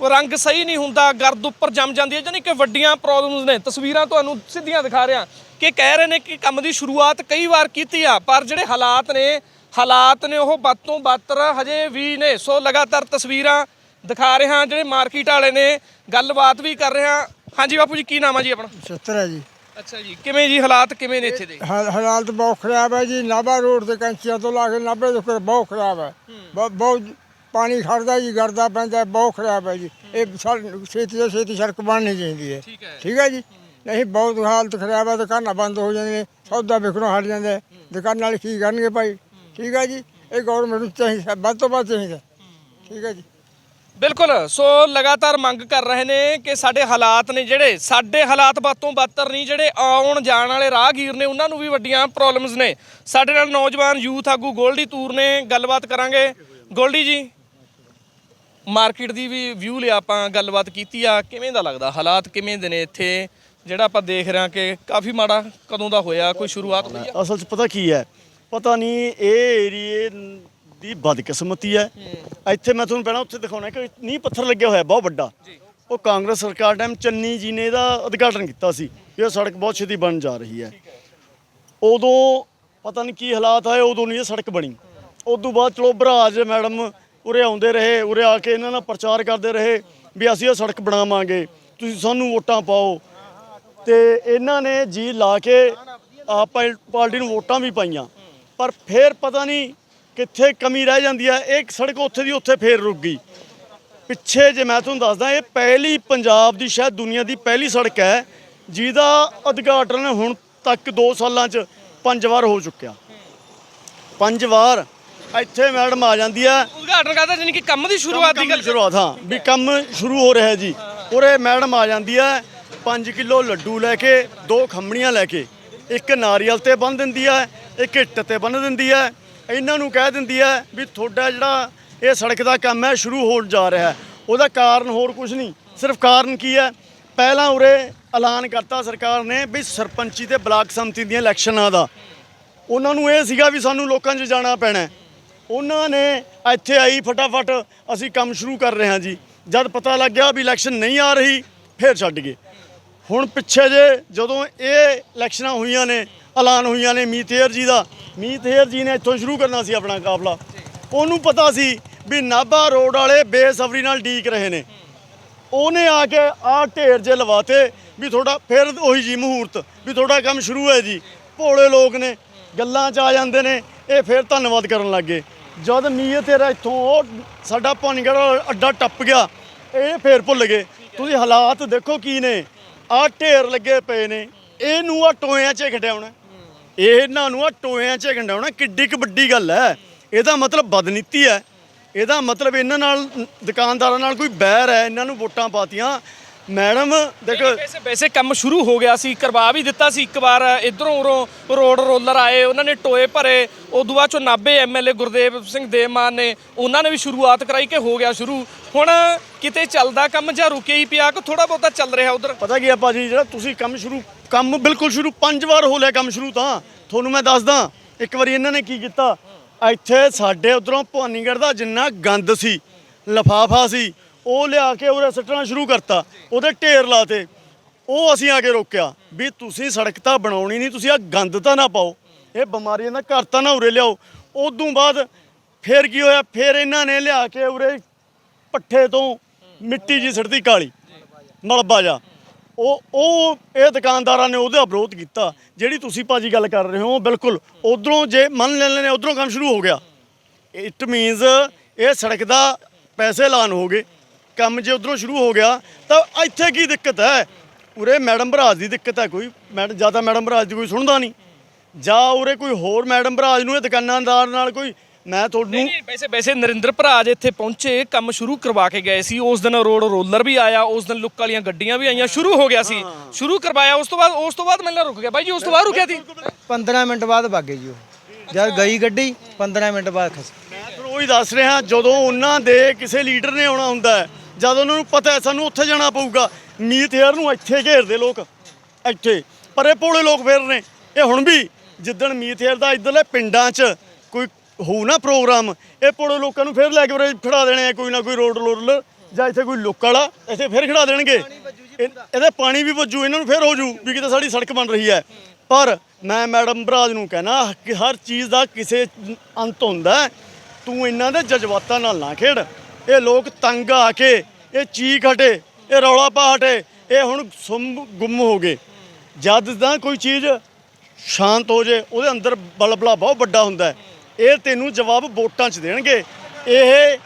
ਉਹ ਰੰਗ ਸਹੀ ਨਹੀਂ ਹੁੰਦਾ ਗਰਦ ਉੱਪਰ ਜੰਮ ਜਾਂਦੀ ਹੈ ਜਾਨੀ ਕਿ ਵੱਡੀਆਂ ਪ੍ਰੋਬਲਮਸ ਨੇ। ਤਸਵੀਰਾਂ ਤੁਹਾਨੂੰ ਸਿੱਧੀਆਂ ਦਿਖਾ ਰਿਹਾ ਕਿ ਕਹਿ ਰਹੇ ਨੇ ਕਿ ਕੰਮ ਦੀ ਸ਼ੁਰੂਆਤ ਕਈ ਵਾਰ ਕੀਤੀ ਆ ਪਰ ਜਿਹੜੇ ਹਾਲਾਤ ਨੇ ਹਾਲਾਤ ਨੇ ਉਹ ਵੱਧ ਤੋਂ ਬੱਤਰ ਹਜੇ ਵੀ ਨੇ। ਸੋ ਲਗਾਤਾਰ ਤਸਵੀਰਾਂ ਦਿਖਾ ਰਹੇ ਹਾਂ ਜਿਹੜੇ ਮਾਰਕੀਟ ਵਾਲੇ ਨੇ ਗੱਲਬਾਤ ਵੀ ਕਰ ਰਹੇ ਹਾਂ ਹਾਂਜੀ ਬਾਪੂ ਜੀ ਕੀ ਨਾਮ ਆ ਜੀ ਆਪਣਾ? 70 ਹੈ ਜੀ। ਅੱਛਾ ਜੀ ਕਿਵੇਂ ਜੀ ਹਾਲਾਤ ਕਿਵੇਂ ਨੇ ਇੱਥੇ ਦੇ? ਹਾਲ- ਹਾਲਾਤ ਬਹੁਤ ਖਰਾਬ ਹੈ ਜੀ। ਨਾਭਾ ਰੋਡ ਤੇ ਕੰਚੀਆਂ ਤੋਂ ਲਾ ਕੇ ਨਾਭੇ ਤੱਕ ਬਹੁਤ ਖਰਾਬ ਹੈ। ਬਹੁਤ ਪਾਣੀ ਖੜਦਾ ਜੀ ਗਰਦਾ ਪੈਂਦਾ ਬਹੁਤ ਖਰਾਬ ਹੈ ਜੀ। ਇਹ ਸੜਕ- ਛੇਤੀ ਤੋਂ ਛੇਤੀ ਸੜਕ ਬਣਨੀ ਚਾਹੀਦੀ ਹੈ। ਠੀਕ ਹੈ। ਠੀਕ ਹੈ ਜੀ? ਨਹੀਂ ਬਹੁਤ ਹਾਲਤ ਖਰਾਬ ਹੈ ਦੁਕਾਨਾਂ ਬੰਦ ਹੋ ਜਾਂਦੀਆਂ ਨੇ ਸੌਦਾ ਵਿਕਣੋਂ ਹਟ ਜਾਂਦਾ ਹੈ। ਦੁਕਾਨਾਂ ਵਾਲੇ ਕੀ ਕਰਨਗੇ ਭਾਈ? ਠੀਕ ਹੈ ਜੀ? ਇਹ ਗਵਰਨਮੈਂਟ ਨੂੰ ਚਾਹੀਦਾ ਵੱਧ ਤੋਂ ਵੱਧ ਚਾਹੀਦਾ। ਠੀਕ ਹੈ ਜੀ? ਬਿਲਕੁਲ। ਸੋ ਲਗਾਤਾਰ ਮੰਗ ਕਰ ਰਹੇ ਨੇ ਕਿ ਸਾਡੇ ਹਾਲਾਤ ਨੇ ਜਿਹੜੇ ਸਾਡੇ ਹਾਲਾਤ ਵੱਧ ਤੋਂ ਬੱਤਰ ਨਹੀਂ ਜਿਹੜੇ ਆਉਣ ਜਾਣ ਵਾਲੇ ਰਾਹਗੀਰ ਨੇ ਉਹਨਾਂ ਨੂੰ ਵੀ ਵੱਡੀਆਂ ਪ੍ਰੋਬਲਮਸ ਨੇ। ਸਾਡੇ ਨਾਲ ਨੌਜਵਾਨ ਯੂਥ ਆਗੂ ਗੋਲਡੀ ਤੂਰ ਨੇ ਗੱਲਬਾਤ ਕਰਾਂਗੇ। ਗੋਲਡੀ ਜੀ ਮਾਰਕੀਟ ਦੀ ਵੀ ਵਿਊ ਲਿਆ ਆਪਾਂ ਗੱਲਬਾਤ ਕੀਤੀ ਆ ਕਿਵੇਂ ਦਾ ਲੱਗਦਾ? ਹਾਲਾਤ ਕਿਵੇਂ ਦੇ ਨੇ ਇੱਥੇ? ਜਿਹੜਾ ਆਪਾਂ ਦੇਖ ਰਹੇ ਹਾਂ ਕਿ ਕਾਫੀ ਮਾੜਾ ਕਦੋਂ ਦਾ ਹੋਇਆ ਕੋਈ ਸ਼ੁਰੂਆਤ ਹੋਈ ਆ? ਅਸਲ 'ਚ ਪਤਾ ਕੀ ਹੈ? ਪਤਾ ਨਹੀਂ ਇਹ ਏਰੀਏ ਦੀ ਬਦਕਿਸਮਤੀ ਹੈ। ਇੱਥੇ ਮੈਂ ਤੁਹਾਨੂੰ ਪਹਿਲਾਂ ਉੱਥੇ ਦਿਖਾਉਣਾ ਕਿ ਨੀਂਹ ਪੱਥਰ ਲੱਗਿਆ ਹੋਇਆ ਬਹੁਤ ਵੱਡਾ। ਉਹ ਕਾਂਗਰਸ ਸਰਕਾਰ ਟਾਈਮ ਚੰਨੀ ਜੀ ਨੇ ਇਹਦਾ ਉਦਘਾਟਨ ਕੀਤਾ ਸੀ ਇਹ ਸੜਕ ਬਹੁਤ ਛੇਤੀ ਬਣ ਜਾ ਰਹੀ ਹੈ। ਉਦੋਂ ਪਤਾ ਨਹੀਂ ਕੀ ਹਾਲਾਤ ਆਏ ਉਦੋਂ ਨਹੀਂ ਇਹ ਸੜਕ ਬਣੀ। ਉਦੋਂ ਬਾਅਦ ਚਲੋ ਬਰਾਜ ਮੈਡਮ ਉਰੇ ਆਉਂਦੇ ਰਹੇ, ਉਰੇ ਆ ਕੇ ਇਹਨਾਂ ਨਾਲ ਪ੍ਰਚਾਰ ਕਰਦੇ ਰਹੇ ਵੀ ਅਸੀਂ ਇਹ ਸੜਕ ਬਣਾਵਾਂਗੇ, ਤੁਸੀਂ ਸਾਨੂੰ ਵੋਟਾਂ ਪਾਓ। ਤੇ ਇਹਨਾਂ ਨੇ ਜੀ ਲਾ ਕੇ ਆ ਪਾਰਟੀ ਨੂੰ ਵੋਟਾਂ ਵੀ ਪਾਈਆਂ। ਪਰ ਫੇਰ ਪਤਾ ਨਹੀਂ ਕਿੱਥੇ ਕਮੀ ਰਹਿ ਜਾਂਦੀ ਹੈ, ਇਹ ਸੜਕ ਉੱਥੇ ਦੀ ਉੱਥੇ ਫੇਰ ਰੁਕ ਗਈ। ਪਿੱਛੇ ਜੇ ਮੈਂ ਤੁਹਾਨੂੰ ਦੱਸਦਾ, ਇਹ ਪਹਿਲੀ ਪੰਜਾਬ ਦੀ, ਸ਼ਾਇਦ ਦੁਨੀਆ ਦੀ ਪਹਿਲੀ ਸੜਕ ਹੈ, ਜਿਹਦਾ ਉਦਘਾਟਨ ਹੁਣ ਤੱਕ 2 ਸਾਲਾਂ 'ਚ ਪੰਜ ਵਾਰ ਹੋ ਚੁੱਕਿਆ। ਪੰਜ ਵਾਰ। ਇੱਥੇ ਮੈਡਮ ਆ ਜਾਂਦੀ ਹੈ ਉਦਘਾਟਨ ਕਰਦਾ ਜਾਨੀ ਕਿ ਕੰਮ ਦੀ ਸ਼ੁਰੂਆਤ ਦੀ ਗੱਲ ਸ਼ੁਰੂਆਤ ਹਾਂ। ਵੀ ਕੰਮ ਸ਼ੁਰੂ ਹੋ ਰਿਹਾ ਜੀ। ਉਰੇ ਮੈਡਮ ਆ ਜਾਂਦੀ ਹੈ 5 ਕਿਲੋ ਲੱਡੂ ਲੈ ਕੇ ਦੋ ਖੰਮਣੀਆਂ ਲੈ ਕੇ। ਇੱਕ ਨਾਰੀਅਲ ਤੇ ਬੰਨ ਦਿੰਦੀ ਹੈ ਇੱਕ ਇੱਟ ਤੇ ਬੰਨ ਦਿੰਦੀ ਹੈ ਇਹਨਾਂ ਨੂੰ ਕਹਿ ਦਿੰਦੀ ਹੈ ਵੀ ਤੁਹਾਡਾ ਜਿਹੜਾ ਇਹ ਸੜਕ ਦਾ ਕੰਮ ਹੈ ਸ਼ੁਰੂ ਹੋਣ ਜਾ ਰਿਹਾ ਹੈ। ਉਹਦਾ ਕਾਰਨ ਹੋਰ ਕੁਝ ਨਹੀਂ। ਸਿਰਫ ਕਾਰਨ ਕੀ ਹੈ? ਪਹਿਲਾਂ ਉਰੇ ਐਲਾਨ ਕਰਤਾ ਸਰਕਾਰ ਨੇ ਵੀ ਸਰਪੰਚੀ ਤੇ ਬਲਾਕ ਸੰਮਤੀ ਦੀਆਂ ਇਲੈਕਸ਼ਨਾਂ ਦਾ। ਉਹਨਾਂ ਨੂੰ ਇਹ ਸੀਗਾ ਵੀ ਸਾਨੂੰ ਲੋਕਾਂ 'ਚ ਜਾਣਾ ਪੈਣਾ। ਉਹਨਾਂ ਨੇ ਇੱਥੇ ਆਈ ਫਟਾਫਟ, ਅਸੀਂ ਕੰਮ ਸ਼ੁਰੂ ਕਰ ਰਹੇ ਹਾਂ ਜੀ। ਜਦ ਪਤਾ ਲੱਗਿਆ ਵੀ ਇਲੈਕਸ਼ਨ ਨਹੀਂ ਆ ਰਹੀ, ਫਿਰ ਛੱਡ ਗਏ। ਹੁਣ ਪਿੱਛੇ ਜੇ ਜਦੋਂ ਇਹ ਇਲੈਕਸ਼ਨਾਂ ਹੋਈਆਂ ਨੇ, ਐਲਾਨ ਹੋਈਆਂ ਨੇ ਮੀਤੇਰ ਜੀ ਦਾ ਮੀਤੇਰ ਜੀ ਨੇ ਇੱਥੋਂ ਸ਼ੁਰੂ ਕਰਨਾ ਸੀ ਆਪਣਾ ਕਾਫਲਾ। ਉਹਨੂੰ ਪਤਾ ਸੀ ਵੀ ਨਾਭਾ ਰੋਡ ਵਾਲੇ ਬੇਸਬਰੀ ਨਾਲ ਡੀਕ ਰਹੇ ਨੇ। ਉਹਨੇ ਆ ਕੇ ਆ ਢੇਰ ਜੇ ਲਵਾਤੇ ਵੀ ਤੁਹਾਡਾ, ਫਿਰ ਉਹੀ ਜੀ ਮਹੂਰਤ, ਵੀ ਤੁਹਾਡਾ ਕੰਮ ਸ਼ੁਰੂ ਹੈ ਜੀ। ਭੋਲੇ ਲੋਕ ਨੇ ਗੱਲਾਂ 'ਚ ਆ ਜਾਂਦੇ ਨੇ, ਇਹ ਫਿਰ ਧੰਨਵਾਦ ਕਰਨ ਲੱਗੇ। ਜਦ ਮੀਏ ਤੇਰਾ ਇੱਥੋਂ ਉਹ ਸਾਡਾ ਭਾਨੀਗੜ੍ਹ ਅੱਡਾ ਟੱਪ ਗਿਆ, ਇਹ ਫੇਰ ਭੁੱਲ ਗਏ। ਤੁਸੀਂ ਹਾਲਾਤ ਦੇਖੋ ਕੀ ਨੇ ਆ ਢੇਰ ਲੱਗੇ ਪਏ ਨੇ, ਇਹਨੂੰ ਆ ਟੋਇਆਂ 'ਚ ਖਡਾਉਣਾ ਇਹਨਾਂ ਨੂੰ ਆ ਟੋਇਆਂ 'ਚ ਖੰਡਾਉਣਾ ਕਿੱਡੀ ਕੁ ਵੱਡੀ ਗੱਲ ਹੈ। ਇਹਦਾ ਮਤਲਬ ਬਦਨੀਤੀ ਹੈ। ਇਹਦਾ ਮਤਲਬ ਇਹਨਾਂ ਨਾਲ, ਦੁਕਾਨਦਾਰਾਂ ਨਾਲ ਕੋਈ ਬੈਰ ਹੈ, ਇਹਨਾਂ ਨੂੰ ਵੋਟਾਂ ਪਾਤੀਆਂ। ਮੈਡਮ ਦੇਖੋ ਵੈਸੇ ਵੈਸੇ ਕੰਮ ਸ਼ੁਰੂ ਹੋ ਗਿਆ ਸੀ ਕਰਵਾ ਵੀ ਦਿੱਤਾ ਸੀ ਇੱਕ ਵਾਰ ਇਧਰੋਂ ਉਰੋਂ ਰੋਡ ਰੋਲਰ ਆਏ ਉਹਨਾਂ ਨੇ ਟੋਏ ਭਰੇ ਉਦੋਂ ਬਾਅਦ ਚੋਂ ਨਾਭੇ ਐਮਐਲਏ ਗੁਰਦੇਵ ਸਿੰਘ ਦੇਮਾਨ ਨੇ ਉਹਨਾਂ ਨੇ ਵੀ ਸ਼ੁਰੂਆਤ ਕਰਾਈ ਕਿ ਹੋ ਗਿਆ ਸ਼ੁਰੂ। ਹੁਣ ਕਿਤੇ ਚੱਲਦਾ ਕੰਮ ਜਾਂ ਰੁਕਿਆ ਹੀ ਪਿਆ ਕਿ ਥੋੜਾ ਬਹੁਤਾ ਚੱਲ ਰਿਹਾ ਉਧਰ? ਪਤਾ ਕੀ ਆ ਭਾਜੀ ਜਿਹੜਾ ਤੁਸੀਂ ਕੰਮ ਸ਼ੁਰੂ ਕੰਮ ਬਿਲਕੁਲ ਸ਼ੁਰੂ ਪੰਜ ਵਾਰ ਹੋ ਲਿਆ ਕੰਮ ਸ਼ੁਰੂ ਤਾਂ। ਤੁਹਾਨੂੰ ਮੈਂ ਦੱਸਦਾ ਇੱਕ ਵਾਰੀ ਇਹਨਾਂ ਨੇ ਕੀ ਕੀਤਾ? ਇੱਥੇ ਸਾਡੇ ਉਧਰੋਂ ਭਵਾਨੀਗੜ੍ਹ ਦਾ ਜਿੰਨਾ ਗੰਦ ਸੀ ਲਫਾਫਾ ਸੀ ਉਹ ਲਿਆ ਕੇ ਉਰੇ ਸੱਟਣਾ ਸ਼ੁਰੂ ਕਰਤਾ, ਉਹਦੇ ਢੇਰ ਲਾਤੇ। ਉਹ ਅਸੀਂ ਆ ਕੇ ਰੋਕਿਆ ਵੀ ਤੁਸੀਂ ਸੜਕ ਤਾਂ ਬਣਾਉਣੀ ਨਹੀਂ, ਤੁਸੀਂ ਆ ਗੰਦ ਤਾਂ ਨਾ ਪਾਓ। ਇਹ ਬਿਮਾਰੀਆਂ ਦਾ ਘਰ ਤਾਂ ਨਾ ਉਰੇ ਲਿਆਓ। ਉਦੋਂ ਬਾਅਦ ਫੇਰ ਕੀ ਹੋਇਆ? ਫੇਰ ਇਹਨਾਂ ਨੇ ਲਿਆ ਕੇ ਉਰੇ ਪੱਠੇ ਤੋਂ ਮਿੱਟੀ ਜੀ ਸਿੱਟਦੀ ਕਾਲੀ, ਮਲਬਾ ਜਾ ਉਹ ਉਹ ਇਹ ਦੁਕਾਨਦਾਰਾਂ ਨੇ ਉਹਦਾ ਵਿਰੋਧ ਕੀਤਾ। ਜਿਹੜੀ ਤੁਸੀਂ ਭਾਜੀ ਗੱਲ ਕਰ ਰਹੇ ਹੋ ਬਿਲਕੁਲ ਉਧਰੋਂ ਜੇ ਮੰਨ ਲੈਣੇ ਨੇ, ਉਧਰੋਂ ਕੰਮ ਸ਼ੁਰੂ ਹੋ ਗਿਆ। ਇਟ ਮੀਨਸ ਇਹ ਸੜਕ ਦਾ ਪੈਸੇ ਐਲਾਨ ਹੋ ਗਏ। ਕੰਮ ਜੇ ਉਧਰੋਂ ਸ਼ੁਰੂ ਹੋ ਗਿਆ ਤਾਂ ਇੱਥੇ ਕੀ ਦਿੱਕਤ ਹੈ? ਉਰੇ ਮੈਡਮ ਭਰਾਜ ਦੀ ਦਿੱਕਤ ਹੈ ਕੋਈ। ਮੈਡਮ ਜ਼ਿਆਦਾ ਮੈਡਮ ਭਰਾਜ ਦੀ ਕੋਈ ਸੁਣਦਾ ਨਹੀਂ। ਜਾਂ ਉਰੇ ਕੋਈ ਹੋਰ ਮੈਡਮ ਭਰਾਜ ਨੂੰ ਇਹ ਦੁਕਾਨਾਂਦਾਰ ਨਾਲ ਕੋਈ ਮੈਂ ਤੁਹਾਨੂੰ ਨਹੀਂ ਵੈਸੇ ਵੈਸੇ ਨਰਿੰਦਰ ਭਰਾਜ ਇੱਥੇ ਪਹੁੰਚੇ ਕੰਮ ਸ਼ੁਰੂ ਕਰਵਾ ਕੇ ਗਏ ਸੀ। ਉਸ ਦਿਨ ਰੋਡ ਰੋਲਰ ਵੀ ਆਇਆ ਉਸ ਦਿਨ ਲੁੱਕ ਵਾਲੀਆਂ ਗੱਡੀਆਂ ਵੀ ਆਈਆਂ ਸ਼ੁਰੂ ਹੋ ਗਿਆ ਸੀ। ਸ਼ੁਰੂ ਕਰਵਾਇਆ ਉਸ ਤੋਂ ਬਾਅਦ ਉਸ ਤੋਂ ਬਾਅਦ ਮੈਨੂੰ ਰੁਕ ਗਿਆ। ਬਾਈ ਜੀ ਉਸ ਤੋਂ ਬਾਅਦ ਰੁਕਿਆ ਸੀ? 15 ਮਿੰਟ ਬਾਅਦ ਭਾਗੇ ਜੀ ਉਹ। ਜਦ ਗਈ ਗੱਡੀ 15 ਮਿੰਟ ਬਾਅਦ ਖਸ ਮੈਂ ਤੁਹਾਨੂੰ ਉਹੀ ਦੱਸ ਰਿਹਾ ਜਦੋਂ ਉਹਨਾਂ ਦੇ ਕਿਸੇ ਲੀਡਰ ਨੇ ਆਉਣਾ ਹੁੰਦਾ ਹੈ ਜਦ ਉਹਨਾਂ ਨੂੰ ਪਤਾ ਹੈ ਸਾਨੂੰ ਉੱਥੇ ਜਾਣਾ ਪਊਗਾ। ਮੀਤ ਹੇਅਰ ਨੂੰ ਇੱਥੇ ਘੇਰਦੇ ਲੋਕ ਇੱਥੇ। ਪਰ ਇਹ ਭੋਲੇ ਲੋਕ ਫੇਰ ਨੇ। ਇਹ ਹੁਣ ਵੀ ਜਿੱਦਣ ਮੀਤ ਹੇਅਰ ਦਾ ਇਧਰਲੇ ਪਿੰਡਾਂ 'ਚ ਕੋਈ ਹੋਊ ਨਾ ਪ੍ਰੋਗਰਾਮ ਇਹ ਭੋਲੇ ਲੋਕਾਂ ਨੂੰ ਫੇਰ ਲੈ ਕੇ ਉਰੇ ਖੜਾ ਦੇਣੇ ਆ ਕੋਈ ਨਾ ਕੋਈ ਰੋਡ ਰੋਲਰ ਜਾਂ ਇੱਥੇ ਕੋਈ ਲੁੱਕ ਵਾਲਾ ਇੱਥੇ ਫੇਰ ਖੜਾ ਦੇਣਗੇ। ਇਹ- ਇਹਦੇ ਪਾਣੀ ਵੀ ਵੱਜੂ ਇਹਨਾਂ ਨੂੰ ਫੇਰ ਹੋ ਜੂ ਵੀ ਕਿਤੇ ਸਾਡੀ ਸੜਕ ਬਣ ਰਹੀ ਹੈ। ਪਰ ਮੈਂ ਮੈਡਮ ਬਰਾਜ ਨੂੰ ਕਹਿਣਾ ਕਿ ਹਰ ਚੀਜ਼ ਦਾ ਕਿਸੇ ਅੰਤ ਹੁੰਦਾ ਹੈ। ਤੂੰ ਇਹਨਾਂ ਦੇ ਜਜ਼ਬਾਤਾਂ ਨਾਲ ਨਾ ਖੇਡ। ਇਹ ਲੋਕ ਤੰਗ ਆ ਕੇ ਇਹ ਚੀਕ ਹਟੇ, ਇਹ ਰੌਲਾ ਪਾ ਹਟੇ, ਇਹ ਹੁਣ ਸੁੰਮ ਗੁੰਮ ਹੋ ਗਏ। ਜਦ ਤਾਂ ਕੋਈ ਚੀਜ਼ ਸ਼ਾਂਤ ਹੋ ਜੇ, ਉਹਦੇ ਅੰਦਰ ਬਲਬਲਾ ਬਹੁਤ ਵੱਡਾ ਹੁੰਦਾ ਹੈ। ਇਹ ਤੈਨੂੰ ਜਵਾਬ ਵੋਟਾਂ 'ਚ ਦੇਣਗੇ। ਇਹ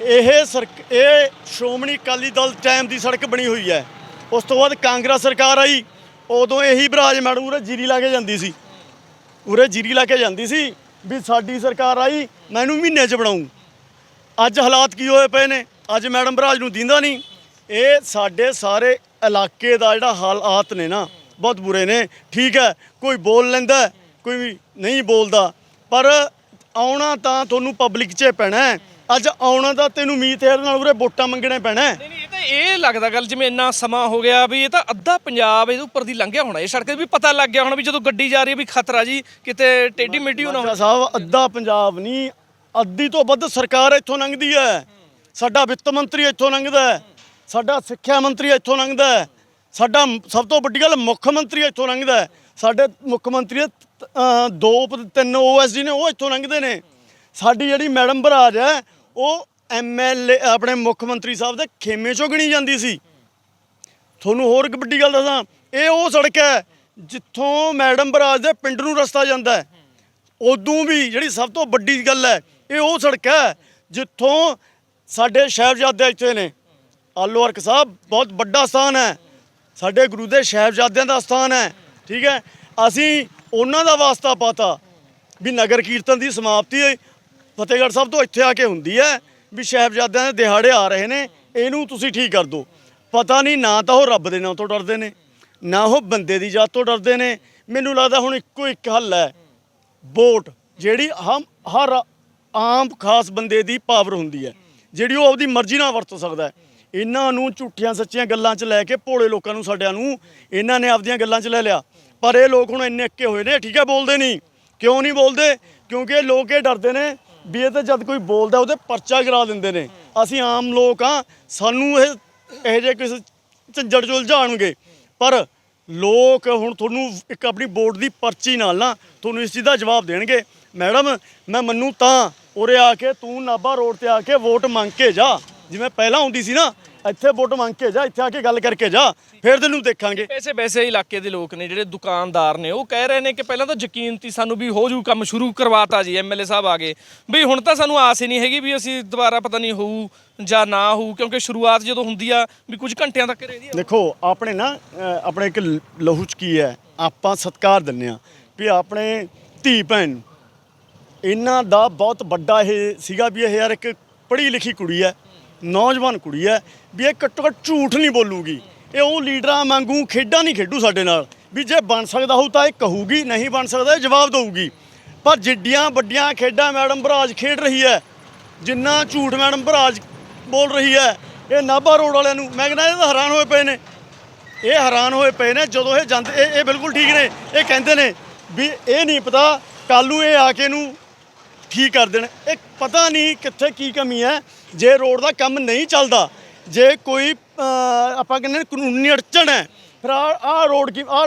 ਇਹ ਸਰਕ, ਇਹ ਸ਼੍ਰੋਮਣੀ ਅਕਾਲੀ ਦਲ ਟਾਈਮ ਦੀ ਸੜਕ ਬਣੀ ਹੋਈ ਹੈ। ਉਸ ਤੋਂ ਬਾਅਦ ਕਾਂਗਰਸ ਸਰਕਾਰ ਆਈ, ਉਦੋਂ ਇਹੀ ਬਰਾਜ ਮੈਡਮ ਉਰੇ ਜੀਰੀ ਲਾ ਕੇ ਜਾਂਦੀ ਸੀ। ਉਰੇ ਜੀਰੀ ਲਾ ਕੇ ਜਾਂਦੀ ਸੀ ਵੀ ਸਾਡੀ ਸਰਕਾਰ ਆਈ ਮੈਨੂੰ ਮਹੀਨੇ 'ਚ ਬਣਾਉਂ ਅੱਜ ਹਾਲਾਤ ਕੀ ਹੋਏ ਪਏ ਨੇ? ਅੱਜ ਮੈਡਮ ਬਰਾਜ ਨੂੰ ਦਿੰਦਾ ਨਹੀਂ। ਇਹ ਸਾਡੇ ਸਾਰੇ ਇਲਾਕੇ ਦਾ ਜਿਹੜਾ ਹਾਲਾਤ ਨੇ ਨਾ ਬਹੁਤ ਬੁਰੇ ਨੇ। ਠੀਕ ਹੈ ਕੋਈ ਬੋਲ ਲੈਂਦਾ ਹੈ, ਕੋਈ ਵੀ ਨਹੀਂ ਬੋਲਦਾ। ਪਰ ਆਉਣਾ ਤਾਂ ਤੁਹਾਨੂੰ ਪਬਲਿਕ 'ਚ ਪੈਣਾ ਹੈ। ਅੱਜ ਆਉਣਾ ਤਾਂ ਤੈਨੂੰ ਮੀਤ ਹੇਰ ਨਾਲ ਉਰੇ ਵੋਟਾਂ ਮੰਗਣੇ ਪੈਣਾ ਹੈ। ਨਹੀਂ ਨਹੀਂ ਇਹ ਤਾਂ ਇਹ ਲੱਗਦਾ ਗੱਲ ਜਿਵੇਂ ਇੰਨਾ ਸਮਾਂ ਹੋ ਗਿਆ ਵੀ ਇਹ ਤਾਂ ਅੱਧਾ ਪੰਜਾਬ ਇਹਦੇ ਉੱਪਰ ਦੀ ਲੰਘਿਆ ਹੋਣਾ। ਇਹ ਸੜਕ ਵੀ ਪਤਾ ਲੱਗ ਗਿਆ ਹੋਣਾ ਵੀ ਜਦੋਂ ਗੱਡੀ ਜਾ ਰਹੀ ਹੈ ਵੀ ਖਤਰਾ ਜੀ ਕਿਤੇ ਟੇਢੀ ਮਿੱਟੀ ਹੋਣਾ ਸਾਹਿਬ ਅੱਧਾ ਪੰਜਾਬ ਨਹੀਂ ਅੱਧੀ ਤੋਂ ਵੱਧ ਸਰਕਾਰ ਇੱਥੋਂ ਲੰਘਦੀ ਹੈ। ਸਾਡਾ ਵਿੱਤ ਮੰਤਰੀ ਇੱਥੋਂ ਲੰਘਦਾ ਹੈ, ਸਾਡਾ ਸਿੱਖਿਆ ਮੰਤਰੀ ਇੱਥੋਂ ਲੰਘਦਾ ਹੈ, ਸਾਡਾ ਸਭ ਤੋਂ ਵੱਡੀ ਗੱਲ ਮੁੱਖ ਮੰਤਰੀ ਇੱਥੋਂ ਲੰਘਦਾ ਹੈ। ਸਾਡੇ ਮੁੱਖ ਮੰਤਰੀ ਦੇ ਤ- ਅਹ, ਦੋ ਪ- ਤਿੰਨ ਓਐਸਡੀ ਨੇ, ਉਹ ਇੱਥੋਂ ਲੰਘਦੇ ਨੇ। ਸਾਡੀ ਜਿਹੜੀ ਮੈਡਮ ਬਰਾਜ ਹੈ, ਉਹ ਐਮਐਲਏ ਆਪਣੇ ਮੁੱਖ ਮੰਤਰੀ ਸਾਹਿਬ ਦੇ ਖੇਮੇ ਚੋਂ ਗਣੀ ਜਾਂਦੀ ਸੀ। ਤੁਹਾਨੂੰ ਹੋਰ ਇੱਕ ਵੱਡੀ ਗੱਲ ਦੱਸਾਂ, ਇਹ ਉਹ ਸੜਕ ਹੈ, ਜਿੱਥੋਂ ਮੈਡਮ ਬਰਾਜ ਦੇ ਪਿੰਡ ਨੂੰ ਰਸਤਾ ਜਾਂਦਾ ਹੈ। ਉਦੋਂ ਵੀ ਜਿਹੜੀ ਸਭ ਤੋਂ ਵੱਡੀ ਗੱਲ ਹੈ, ਇਹ ਉਹ ਸੜਕ ਹੈ, ਜਿੱਥੋਂ ਸਾਡੇ ਸਾਹਿਬਜ਼ਾਦੇ ਇੱਥੇ ਨੇ। ਆਲੂ ਅਰਕ ਸਾਹਿਬ ਬਹੁਤ ਵੱਡਾ ਸਥਾਨ ਹੈ। ਸਾਡੇ ਗੁਰੂ ਦੇ ਸਾਹਿਬਜ਼ਾਦਿਆਂ ਦਾ ਸਥਾਨ ਹੈ, ਠੀਕ ਹੈ। ਅਸੀਂ ਉਹਨਾਂ ਦਾ ਵਾਸਤਾ ਪਾਤਾ ਵੀ ਨਗਰ ਕੀਰਤਨ ਦੀ ਸਮਾਪਤੀ ਫਤਿਹਗੜ੍ਹ ਸਾਹਿਬ ਤੋਂ ਇੱਥੇ ਆ ਕੇ ਹੁੰਦੀ ਹੈ ਵੀ ਸਾਹਿਬਜ਼ਾਦਿਆਂ ਦੇ ਦਿਹਾੜੇ ਆ ਰਹੇ ਨੇ, ਇਹਨੂੰ ਤੁਸੀਂ ਠੀਕ ਕਰ ਦਿਓ। ਪਤਾ ਨਹੀਂ ਨਾ ਤਾਂ ਉਹ ਰੱਬ ਦੇ ਨਾਂ ਤੋਂ ਡਰਦੇ ਨੇ, ਨਾ ਉਹ ਬੰਦੇ ਦੀ ਜਾਤ ਤੋਂ ਡਰਦੇ ਨੇ। ਮੈਨੂੰ ਲੱਗਦਾ ਹੁਣ ਇੱਕੋ ਇੱਕ ਹੱਲ ਹੈ। ਵੋਟ, ਜਿਹੜੀ ਹਮ, ਹਰ ਆਮ ਖਾਸ ਬੰਦੇ ਦੀ ਪਾਵਰ ਹੁੰਦੀ ਹੈ। ਜਿਹੜੀ ਉਹ ਆਪਦੀ ਮਰਜ਼ੀ ਨਾਲ ਵਰਤ ਸਕਦਾ ਹੈ। ਇਹਨਾਂ ਨੂੰ ਝੂਠੀਆਂ ਸੱਚੀਆਂ ਗੱਲਾਂ 'ਚ ਲੈ ਕੇ ਭੋਲੇ ਲੋਕਾਂ ਨੂੰ ਸਾਡਿਆਂ ਨੂੰ ਇਹਨਾਂ ਨੇ ਆਪਦੀਆਂ ਗੱਲਾਂ 'ਚ ਲੈ ਲਿਆ। ਪਰ ਇਹ ਲੋਕ ਹੁਣ ਇੰਨੇ ਅੱਕੇ ਹੋਏ ਨੇ, ਠੀਕ ਹੈ, ਬੋਲਦੇ ਨਹੀਂ। ਕਿਉਂ ਨਹੀਂ ਬੋਲਦੇ? ਕਿਉਂਕਿ ਇਹ ਲੋਕ ਇਹ ਡਰਦੇ ਨੇ ਵੀ ਇਹ ਤਾਂ ਜਦ ਕੋਈ ਬੋਲਦਾ ਉਹਦੇ ਪਰਚਾ ਕਰਾ ਦਿੰਦੇ ਨੇ। ਅਸੀਂ ਆਮ ਲੋਕ ਆ ਸਾਨੂੰ ਇਹ ਇਹੋ ਜਿਹੇ ਕਿਸੇ ਝੰਜੜ ਚ ਉਲਝਾਉਣਗੇ। ਪਰ ਲੋਕ ਹੁਣ ਤੁਹਾਨੂੰ ਇੱਕ ਆਪਣੀ ਵੋਟ ਦੀ ਪਰਚੀ ਨਾਲ ਨਾ ਤੁਹਾਨੂੰ ਇਸ ਚੀਜ਼ ਦਾ ਜਵਾਬ ਦੇਣਗੇ। ਮੈਡਮ, ਮੈਂ ਮੰਨੂ ਤਾਂ ਉਰੇ ਆ ਕੇ ਤੂੰ ਨਾਭਾ ਰੋਡ ਤੇ ਆ ਕੇ ਵੋਟ ਮੰਗ ਕੇ ਜਾ। ਜਿਵੇਂ ਪਹਿਲਾਂ ਹੁੰਦੀ ਸੀ ਨਾ ਇੱਥੇ ਵੋਟ ਮੰਗ ਕੇ ਜਾ ਇੱਥੇ ਆ ਕੇ ਗੱਲ ਕਰਕੇ ਜਾ ਫਿਰ ਤੈਨੂੰ ਦੇਖਾਂਗੇ। ਐਸੇ ਵੈਸੇ ਇਲਾਕੇ ਦੇ ਲੋਕ ਨੇ ਜਿਹੜੇ ਦੁਕਾਨਦਾਰ ਨੇ ਉਹ ਕਹਿ ਰਹੇ ਨੇ ਕਿ ਪਹਿਲਾਂ ਤਾਂ ਯਕੀਨ ਤੀ ਸਾਨੂੰ ਵੀ ਹੋ ਜੂ ਕੰਮ ਸ਼ੁਰੂ ਕਰਵਾਤਾ ਜੀ ਐਮਐਲਏ ਸਾਹਿਬ ਆ ਗਏ। ਵੀ ਹੁਣ ਤਾਂ ਸਾਨੂੰ ਆਸ ਹੀ ਨਹੀਂ ਹੈਗੀ ਵੀ ਅਸੀਂ ਦੁਬਾਰਾ ਪਤਾ ਨਹੀਂ ਹੋਊ ਜਾਂ ਨਾ ਹੋਊ ਕਿਉਂਕਿ ਸ਼ੁਰੂਆਤ ਜਦੋਂ ਹੁੰਦੀ ਆ ਵੀ ਕੁਝ ਘੰਟਿਆਂ ਤੱਕ ਰਹਿੰਦੀ ਆ। ਦੇਖੋ ਆਪਣੇ ਨਾ ਅਹ ਆਪਣੇ ਇੱਕ ਲਹੂ ਚ ਕੀ ਹੈ ਆਪਾਂ ਸਤਿਕਾਰ ਦਿੰਨੇ ਆ ਵੀ ਆਪਣੇ ਧੀ ਭੈਣ ਨੂੰ। ਇਹਨਾਂ ਦਾ ਬਹੁਤ ਵੱਡਾ ਇਹ ਸੀਗਾ ਵੀ ਇਹ ਯਾਰ ਇੱਕ ਪੜ੍ਹੀ ਲਿਖੀ ਕੁੜੀ ਹੈ, ਨੌਜਵਾਨ ਕੁੜੀ ਹੈ, ਵੀ ਇਹ ਘੱਟੋ ਘੱਟ ਝੂਠ ਨਹੀਂ ਬੋਲੂਗੀ। ਇਹ ਉਹ ਲੀਡਰਾਂ ਵਾਂਗੂ ਖੇਡਾਂ ਨਹੀਂ ਖੇਡੂ ਸਾਡੇ ਨਾਲ। ਵੀ ਜੇ ਬਣ ਸਕਦਾ ਹੋਊ ਤਾਂ ਇਹ ਕਹੂਗੀ, ਨਹੀਂ ਬਣ ਸਕਦਾ ਇਹ ਜਵਾਬ ਦੇਊਗੀ। ਪਰ ਜਿੱਡੀਆਂ ਵੱਡੀਆਂ ਖੇਡਾਂ ਮੈਡਮ ਬਰਾਜ ਖੇਡ ਰਹੀ ਹੈ, ਜਿੰਨਾ ਝੂਠ ਮੈਡਮ ਬਰਾਜ ਬੋਲ ਰਹੀ ਹੈ, ਇਹ ਨਾਭਾ ਰੋਡ ਵਾਲਿਆਂ ਨੂੰ, ਮੈਂ ਕਹਿੰਦਾ ਇਹ ਤਾਂ ਹੈਰਾਨ ਹੋਏ ਪਏ ਨੇ। ਇਹ ਹੈਰਾਨ ਹੋਏ ਪਏ ਨੇ ਜਦੋਂ ਇਹ ਜਾਂਦੇ, ਇਹ ਇਹ ਬਿਲਕੁਲ ਠੀਕ ਨੇ। ਇਹ ਕਹਿੰਦੇ ਨੇ ਵੀ ਇਹ ਨਹੀਂ ਪਤਾ ਕੱਲ ਨੂੰ ਇਹ ਆ ਕੇ ਇਹਨੂੰ ਠੀਕ ਕਰ ਦੇਣ? ਇਹ ਪਤਾ ਨਹੀਂ ਕਿੱਥੇ ਕੀ ਕਮੀ ਹੈ। ਜੇ ਰੋਡ ਦਾ ਕੰਮ ਨਹੀਂ ਚੱਲਦਾ, ਜੇ ਕੋਈ ਆਪਾਂ ਕਹਿੰਦੇ ਕਾਨੂੰਨੀ ਅੜਚਣ ਹੈ, ਫਿਰ ਆ ਆ ਰੋਡ ਕੀ ਆ